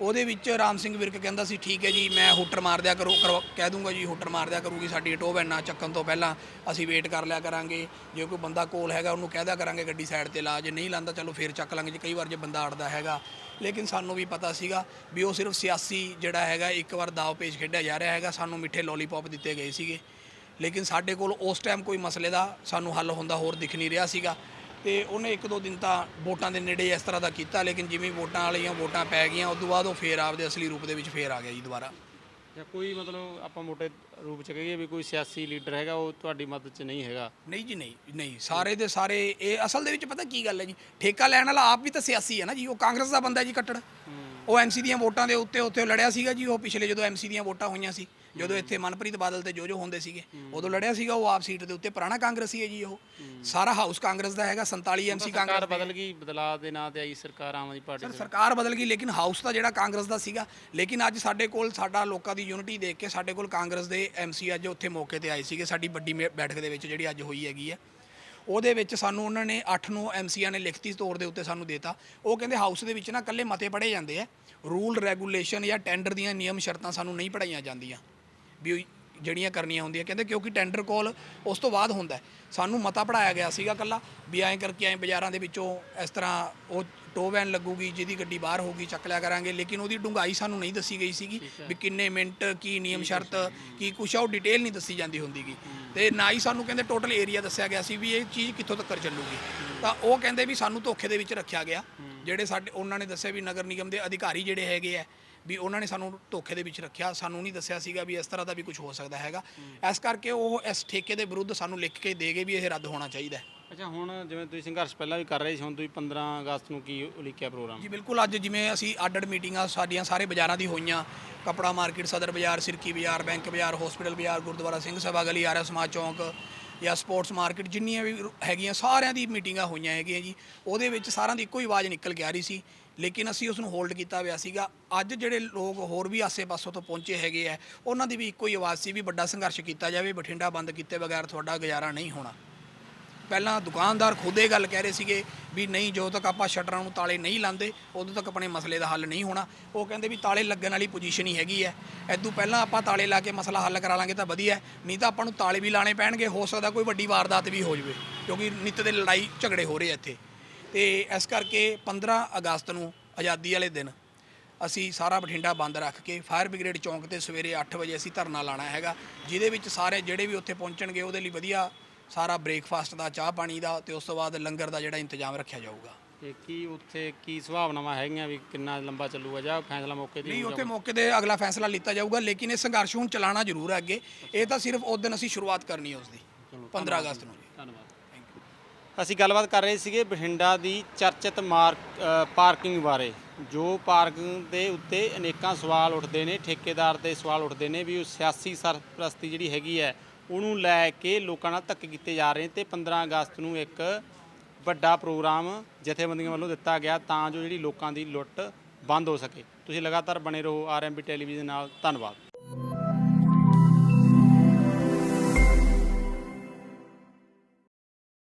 S1: ਉਹਦੇ ਵਿੱਚ ਰਾਮ ਸਿੰਘ ਵਿਰਕ ਕਹਿੰਦਾ ਸੀ, ਠੀਕ ਹੈ ਜੀ, ਮੈਂ ਹੁੱਟਰ ਮਾਰ ਦਿਆ ਕਰੋ, ਕਰਵਾ- ਕਹਿ ਦੂੰਗਾ ਜੀ, ਹੁੱਟਰ ਮਾਰ ਦਿਆ ਕਰੂਗੀ, ਸਾਡੀ ਟੋਹ ਵੈਨਾਂ ਚੱਕਣ ਤੋਂ ਪਹਿਲਾਂ ਅਸੀਂ ਵੇਟ ਕਰ ਲਿਆ ਕਰਾਂਗੇ। ਜੇ ਕੋਈ ਬੰਦਾ ਕੋਲ ਹੈਗਾ, ਉਹਨੂੰ ਕਹਿ ਦਿਆ ਕਰਾਂਗੇ ਗੱਡੀ ਸਾਈਡ ਤੇ ਲਾ, ਜੇ ਨਹੀਂ ਲਾਂਦਾ, ਚਲੋ ਫੇਰ ਚੱਕ ਲਾਂਗੇ, ਜੇ ਕਈ ਵਾਰ ਜੇ ਬੰਦਾ ਅੜਦਾ ਹੈਗਾ। ਲੇਕਿਨ ਸਾਨੂੰ ਵੀ ਪਤਾ ਸੀਗਾ ਵੀ ਉਹ ਸਿਰਫ ਸਿਆਸੀ ਜਿਹੜਾ ਹੈਗਾ, ਇੱਕ ਵਾਰ ਦਾਅ ਪੇਚ ਖੇਡਿਆ ਜਾ ਰਿਹਾ ਹੈਗਾ, ਸਾਨੂੰ ਮਿੱਠੇ ਲੋਲੀਪੌਪ ਦਿੱਤੇ ਗਏ ਸੀਗੇ। ਲੇਕਿਨ ਸਾਡੇ ਕੋਲ ਉਸ ਟਾਈਮ ਕੋਈ ਮਸਲੇ ਦਾ ਸਾਨੂੰ ਹੱਲ ਹੁੰਦਾ ਹੋਰ ਦਿਖ ਨਹੀਂ ਰਿਹਾ ਸੀਗਾ। ਤੇ ਉਹਨੇ ਇੱਕ ਦੋ ਦਿਨ ਤਾਂ ਵੋਟਾਂ ਦੇ ਨੇੜੇ ਇਸ ਤਰ੍ਹਾਂ ਦਾ ਕੀਤਾ ਲੇਕਿਨ ਜਿਵੇਂ ਵੋਟਾਂ ਵਾਲੀਆਂ ਵੋਟਾਂ ਪੈ ਗਈਆਂ ਉਸ ਤੋਂ ਬਾਅਦ ਉਹ ਫੇਰ ਆਪਦੇ ਅਸਲੀ ਰੂਪ ਦੇ ਵਿੱਚ ਫੇਰ ਆ ਗਿਆ ਜੀ ਦੁਬਾਰਾ।
S2: ਜਾਂ ਕੋਈ ਮਤਲਬ ਆਪਾਂ ਮੋਟੇ ਰੂਪ ਚ ਕਹੀਏ ਵੀ ਕੋਈ ਸਿਆਸੀ ਲੀਡਰ ਹੈਗਾ ਉਹ ਤੁਹਾਡੀ ਮਦਦ ਚ ਨਹੀਂ ਹੈਗਾ?
S1: ਨਹੀਂ ਜੀ ਨਹੀਂ ਨਹੀਂ ਸਾਰੇ ਦੇ ਸਾਰੇ ਇਹ ਅਸਲ ਦੇ ਵਿੱਚ ਪਤਾ ਕੀ ਗੱਲ ਹੈ ਜੀ ਠੇਕਾ ਲੈਣ ਵਾਲਾ ਆਪ ਵੀ ਤਾਂ ਸਿਆਸੀ ਹੈ ਨਾ ਜੀ ਉਹ ਕਾਂਗਰਸ ਦਾ ਬੰਦਾ ਜੀ ਕੱਟੜ। ਉਹ ਐਮਸੀ ਦੀਆਂ ਵੋਟਾਂ ਦੇ ਉੱਤੇ ਉੱਤੇ ਲੜਿਆ ਸੀਗਾ ਜੀ ਉਹ ਪਿਛਲੇ ਜਦੋਂ ਐਮਸੀ ਦੀਆਂ ਵੋਟਾਂ ਹੋਈਆਂ ਸੀ। ਜਦੋਂ ਇੱਥੇ ਮਨਪ੍ਰੀਤ ਬਾਦਲ ਤੇ ਜੋ ਜੋ ਹੁੰਦੇ ਸੀਗੇ ਉਦੋਂ ਲੜਿਆ ਸੀਗਾ ਉਹ ਆਪ ਸੀਟ ਦੇ ਉੱਤੇ ਪੁਰਾਣਾ ਕਾਂਗਰਸੀ ਹੈ ਜੀ ਉਹ। ਸਾਰਾ ਹਾਊਸ ਕਾਂਗਰਸ ਦਾ ਹੈਗਾ 47 ਐਮਸੀ ਕਾਂਗਰਸ
S2: ਸਰਕਾਰ ਬਦਲ ਗਈ ਬਦਲਾਅ ਦੇ ਨਾਂ ਤੇ ਆਈ ਸਰਕਾਰ ਆਮ ਆਦਮੀ ਪਾਰਟੀ
S1: ਸਰ ਸਰਕਾਰ ਬਦਲ ਗਈ ਲੇਕਿਨ ਹਾਊਸ ਤਾਂ ਜਿਹੜਾ ਕਾਂਗਰਸ ਦਾ ਸੀਗਾ ਲੇਕਿਨ ਅੱਜ ਸਾਡੇ ਕੋਲ ਸਾਡਾ ਲੋਕਾਂ ਦੀ ਯੂਨਿਟੀ ਦੇਖ ਕੇ ਸਾਡੇ ਕੋਲ ਕਾਂਗਰਸ ਦੇ ਐਮਸੀ ਅੱਜ ਉੱਥੇ ਮੌਕੇ ਤੇ ਆਏ ਸੀਗੇ ਸਾਡੀ ਵੱਡੀ ਬੈਠਕ ਦੇ ਵਿੱਚ ਜਿਹੜੀ ਅੱਜ ਹੋਈ ਹੈਗੀ ਹੈ। ਉਹਦੇ ਵਿੱਚ ਸਾਨੂੰ ਉਹਨਾਂ ਨੇ 8 ਨੂੰ ਐਮਸੀਆਂ ਨੇ ਲਿਖਤੀ ਤੌਰ ਦੇ ਉੱਤੇ ਸਾਨੂੰ ਦੇਤਾ। ਉਹ ਕਹਿੰਦੇ ਹਾਊਸ ਦੇ ਵਿੱਚ ਨਾ ਕੱਲੇ ਮਤੇ ਪੜੇ ਜਾਂਦੇ ਆ। ਰੂਲ ਰੈਗੂਲੇਸ਼ਨ ਜਾਂ ਟੈਂਡਰ ਦੀਆਂ ਨਿਯਮ ਸ਼ਰਤਾਂ ਸਾਨੂੰ ਨਹੀਂ ਪੜਾਈਆਂ ਜਾਂਦੀਆਂ। ਵੀ ਜਿਹੜੀਆਂ ਕਰਨੀਆਂ ਹੁੰਦੀਆਂ ਕਹਿੰਦੇ ਕਿਉਂਕਿ ਟੈਂਡਰ ਕੋਲ ਉਸ ਤੋਂ ਬਾਅਦ ਹੁੰਦਾ। ਸਾਨੂੰ ਮਤਾ ਪੜਾਇਆ ਗਿਆ ਸੀਗਾ ਕੱਲਾ ਵੀ ਐਂ ਕਰਕੇ ਐਂ ਬਾਜ਼ਾਰਾਂ ਦੇ ਵਿੱਚੋਂ ਇਸ ਤਰ੍ਹਾਂ ਉਹ ਟੋ ਵੈਨ ਲੱਗੂਗੀ ਜਿਹਦੀ ਗੱਡੀ ਬਾਹਰ ਹੋਊਗੀ ਚੱਕ ਲਿਆ ਕਰਾਂਗੇ। ਲੇਕਿਨ ਉਹਦੀ ਡੂੰਘਾਈ ਸਾਨੂੰ ਨਹੀਂ ਦੱਸੀ ਗਈ ਸੀਗੀ ਵੀ ਕਿੰਨੇ ਮਿੰਟ ਕੀ ਨਿਯਮ ਸ਼ਰਤ ਕੀ ਕੁਛ ਉਹ ਡਿਟੇਲ ਨਹੀਂ ਦੱਸੀ ਜਾਂਦੀ ਹੁੰਦੀਗੀ। ਤੇ ਨਾ ਹੀ ਸਾਨੂੰ ਕਹਿੰਦੇ ਟੋਟਲ ਏਰੀਆ ਦੱਸਿਆ ਗਿਆ ਸੀ ਵੀ ਇਹ ਚੀਜ਼ ਕਿੱਥੋਂ ਤੱਕ ਚੱਲੂਗੀ। ਤਾਂ ਉਹ ਕਹਿੰਦੇ ਵੀ ਸਾਨੂੰ ਧੋਖੇ ਦੇ ਵਿੱਚ ਰੱਖਿਆ ਗਿਆ। ਜਿਹੜੇ ਸਾਡੇ ਉਹਨਾਂ ਨੇ ਦੱਸਿਆ ਵੀ ਨਗਰ ਨਿਗਮ ਦੇ ਅਧਿਕਾਰੀ ਜਿਹੜੇ ਹੈਗੇ ਆ ਵੀ ਉਹਨਾਂ ਨੇ ਸਾਨੂੰ ਧੋਖੇ ਦੇ ਵਿੱਚ ਰੱਖਿਆ ਸਾਨੂੰ ਨਹੀਂ ਦੱਸਿਆ ਸੀਗਾ ਵੀ ਇਸ ਤਰ੍ਹਾਂ ਦਾ ਵੀ ਕੁਝ ਹੋ ਸਕਦਾ ਹੈਗਾ। ਇਸ ਕਰਕੇ ਉਹ ਇਸ ਠੇਕੇ ਦੇ ਵਿਰੁੱਧ ਸਾਨੂੰ ਲਿਖ ਕੇ ਦੇ ਗਏ ਵੀ ਇਹ ਰੱਦ ਹੋਣਾ ਚਾਹੀਦਾ ਹੈ।
S2: ਅੱਛਾ ਹੁਣ ਜਿਵੇਂ ਤੁਸੀਂ ਸੰਘਰਸ਼ ਪਹਿਲਾਂ ਵੀ ਕਰ ਰਹੇ ਸੀ ਹੁਣ ਤੁਸੀਂ 15 ਅਗਸਤ ਨੂੰ ਕੀ ਉਲੀਕਿਆ ਪ੍ਰੋਗਰਾਮ?
S1: ਜੀ ਬਿਲਕੁਲ ਅੱਜ ਜਿਵੇਂ ਅਸੀਂ ਅੱਡ ਅੱਡ ਮੀਟਿੰਗਾਂ ਸਾਡੀਆਂ ਸਾਰੇ ਬਾਜ਼ਾਰਾਂ ਦੀ ਹੋਈਆਂ। ਕਪੜਾ ਮਾਰਕੀਟ ਸਦਰ ਬਾਜ਼ਾਰ ਸਿਰਕੀ ਬਾਜ਼ਾਰ ਬੈਂਕ ਬਾਜ਼ਾਰ ਹਸਪੀਟਲ ਬਾਜ਼ਾਰ ਗੁਰਦੁਆਰਾ ਸਿੰਘ ਸਭਾ ਗਲੀ ਆਰਿਆ ਸਮਾਜ ਚੌਂਕ ਜਾਂ ਸਪੋਰਟਸ ਮਾਰਕੀਟ ਜਿੰਨੀਆਂ ਵੀ ਹੈਗੀਆਂ, ਸਾਰਿਆਂ ਦੀ ਮੀਟਿੰਗਾਂ ਹੋਈਆਂ ਹੈਗੀਆਂ ਜੀ। ਉਹਦੇ ਵਿੱਚ ਸਾਰਿਆਂ ਦੀ ਇੱਕੋ ਹੀ ਆਵਾਜ਼ ਨਿਕਲ ਕੇ ਆ ਰਹੀ ਸੀ। ਲੇਕਿਨ ਅਸੀਂ ਉਸ ਨੂੰ ਹੋਲਡ ਕੀਤਾ ਹੋਇਆ ਸੀਗਾ। ਅੱਜ ਜਿਹੜੇ ਲੋਕ ਹੋਰ ਵੀ ਆਸੇ-ਪਾਸੋਂ ਤੋਂ ਪਹੁੰਚੇ ਹੈਗੇ ਆ, ਉਹਨਾਂ ਦੀ ਵੀ ਇੱਕੋ ਹੀ ਆਵਾਜ਼ ਸੀ ਵੀ ਵੱਡਾ ਸੰਘਰਸ਼ ਕੀਤਾ ਜਾਵੇ, ਬਠਿੰਡਾ ਬੰਦ ਕੀਤੇ ਬਗੈਰ ਤੁਹਾਡਾ ਗੁਜ਼ਾਰਾ ਨਹੀਂ ਹੋਣਾ। ਪਹਿਲਾਂ ਦੁਕਾਨਦਾਰ ਖੁਦ ਇਹ ਗੱਲ ਕਹਿ ਰਹੇ ਸੀਗੇ ਵੀ ਨਹੀਂ, ਜਦੋਂ ਤੱਕ ਆਪਾਂ ਸ਼ਟਰਾਂ ਨੂੰ ਤਾਲੇ ਨਹੀਂ ਲਾਉਂਦੇ ਉਦੋਂ ਤੱਕ ਆਪਣੇ ਮਸਲੇ ਦਾ ਹੱਲ ਨਹੀਂ ਹੋਣਾ। ਉਹ ਕਹਿੰਦੇ ਵੀ ਤਾਲੇ ਲੱਗਣ ਵਾਲੀ ਪੋਜੀਸ਼ਨ ਹੀ ਹੈਗੀ ਹੈ। ਐਦੋਂ ਪਹਿਲਾਂ ਆਪਾਂ ਤਾਲੇ ਲਾ ਕੇ ਮਸਲਾ ਹੱਲ ਕਰਾ ਲਾਂਗੇ ਤਾਂ ਵਧੀਆ ਨਹੀਂ ਤਾਂ ਆਪਾਂ ਨੂੰ ਤਾਲੇ ਵੀ ਲਾਣੇ ਪੈਣਗੇ, ਹੋ ਸਕਦਾ ਕੋਈ ਵੱਡੀ ਵਾਰਦਾਤ ਵੀ ਹੋ ਜਾਵੇ, ਕਿਉਂਕਿ ਨਿੱਤ ਦੇ ਲੜਾਈ ਝਗੜੇ ਹੋ ਰਹੇ ਇੱਥੇ। ਤੇ ਇਸ ਕਰਕੇ 15 ਅਗਸਤ ਨੂੰ ਆਜ਼ਾਦੀ ਵਾਲੇ ਦਿਨ ਅਸੀਂ ਸਾਰਾ ਬਠਿੰਡਾ ਬੰਦ ਰੱਖ ਕੇ ਫਾਇਰ ਬ੍ਰਿਗੇਡ ਚੌਂਕ ਤੇ ਸਵੇਰੇ 8 ਵਜੇ ਅਸੀਂ ਧਰਨਾ ਲਾਣਾ ਹੈਗਾ, ਜਿਹਦੇ ਵਿੱਚ ਸਾਰੇ ਜਿਹੜੇ ਵੀ ਉੱਥੇ ਪਹੁੰਚਣਗੇ ਉਹਦੇ ਲਈ ਵਧੀਆ ਸਾਰਾ ਬ੍ਰੇਕਫਾਸਟ ਦਾ ਚਾਹ ਪਾਣੀ ਦਾ ਤੇ ਉਸ ਤੋਂ ਬਾਅਦ ਲੰਗਰ ਦਾ ਜਿਹੜਾ ਇੰਤਜ਼ਾਮ ਰੱਖਿਆ ਜਾਊਗਾ।
S2: ਤੇ ਕੀ ਉੱਥੇ ਕੀ ਸੁਭਾਵਨਾਵਾਂ ਹੈਗੀਆਂ ਵੀ ਕਿੰਨਾ ਲੰਬਾ ਚੱਲੂਗਾ ਜਾਂ ਫੈਸਲਾ ਮੌਕੇ ਤੇ
S1: ਨਹੀਂ? ਉੱਥੇ ਮੌਕੇ ਤੇ ਅਗਲਾ ਫੈਸਲਾ ਲਿੱਤਾ ਜਾਊਗਾ ਲੇਕਿਨ ਇਹ ਸੰਘਰਸ਼ ਹੁਣ ਚਲਾਉਣਾ ਜ਼ਰੂਰ ਹੈ ਅੱਗੇ। ਇਹ ਤਾਂ ਸਿਰਫ ਉਸ ਦਿਨ ਅਸੀਂ ਸ਼ੁਰੂਆਤ ਕਰਨੀ ਹੈ ਉਸ ਦੀ 15 ਅਗਸਤ ਨੂੰ ਜੀ।
S2: ਧੰਨਵਾਦ। ਅਸੀਂ ਗੱਲਬਾਤ ਕਰ ਰਹੇ ਸੀਗੇ ਬਠਿੰਡਾ ਦੀ ਚਰਚਿਤ ਮਾਰਕ ਪਾਰਕਿੰਗ ਬਾਰੇ ਜੋ ਪਾਰਕਿੰਗ ਦੇ ਉੱਤੇ ਅਨੇਕਾਂ ਸਵਾਲ ਉੱਠਦੇ ਨੇ ਠੇਕੇਦਾਰ ਦੇ ਸਵਾਲ ਉੱਠਦੇ ਨੇ ਵੀ ਉਹ ਸਿਆਸੀ ਸਰਪ੍ਰਸਤੀ ਜਿਹੜੀ ਹੈਗੀ ਹੈ ਉਹਨੂੰ ਲੈ ਕੇ ਲੋਕਾਂ ਨਾਲ ਧੱਕੇ ਕੀਤੇ ਜਾ ਰਹੇ ਨੇ ਤੇ 15 ਅਗਸਤ ਨੂੰ ਇੱਕ ਵੱਡਾ ਪ੍ਰੋਗਰਾਮ ਜਥੇਬੰਦੀਆਂ ਵੱਲੋਂ ਦਿੱਤਾ ਗਿਆ ਤਾਂ ਜੋ ਜਿਹੜੀ ਲੋਕਾਂ ਦੀ ਲੁੱਟ ਬੰਦ ਹੋ ਸਕੇ। ਤੁਸੀਂ ਲਗਾਤਾਰ ਬਣੇ ਰਹੋ ਆਰਐਮਬੀ ਟੈਲੀਵਿਜ਼ਨ ਨਾਲ। ਧੰਨਵਾਦ।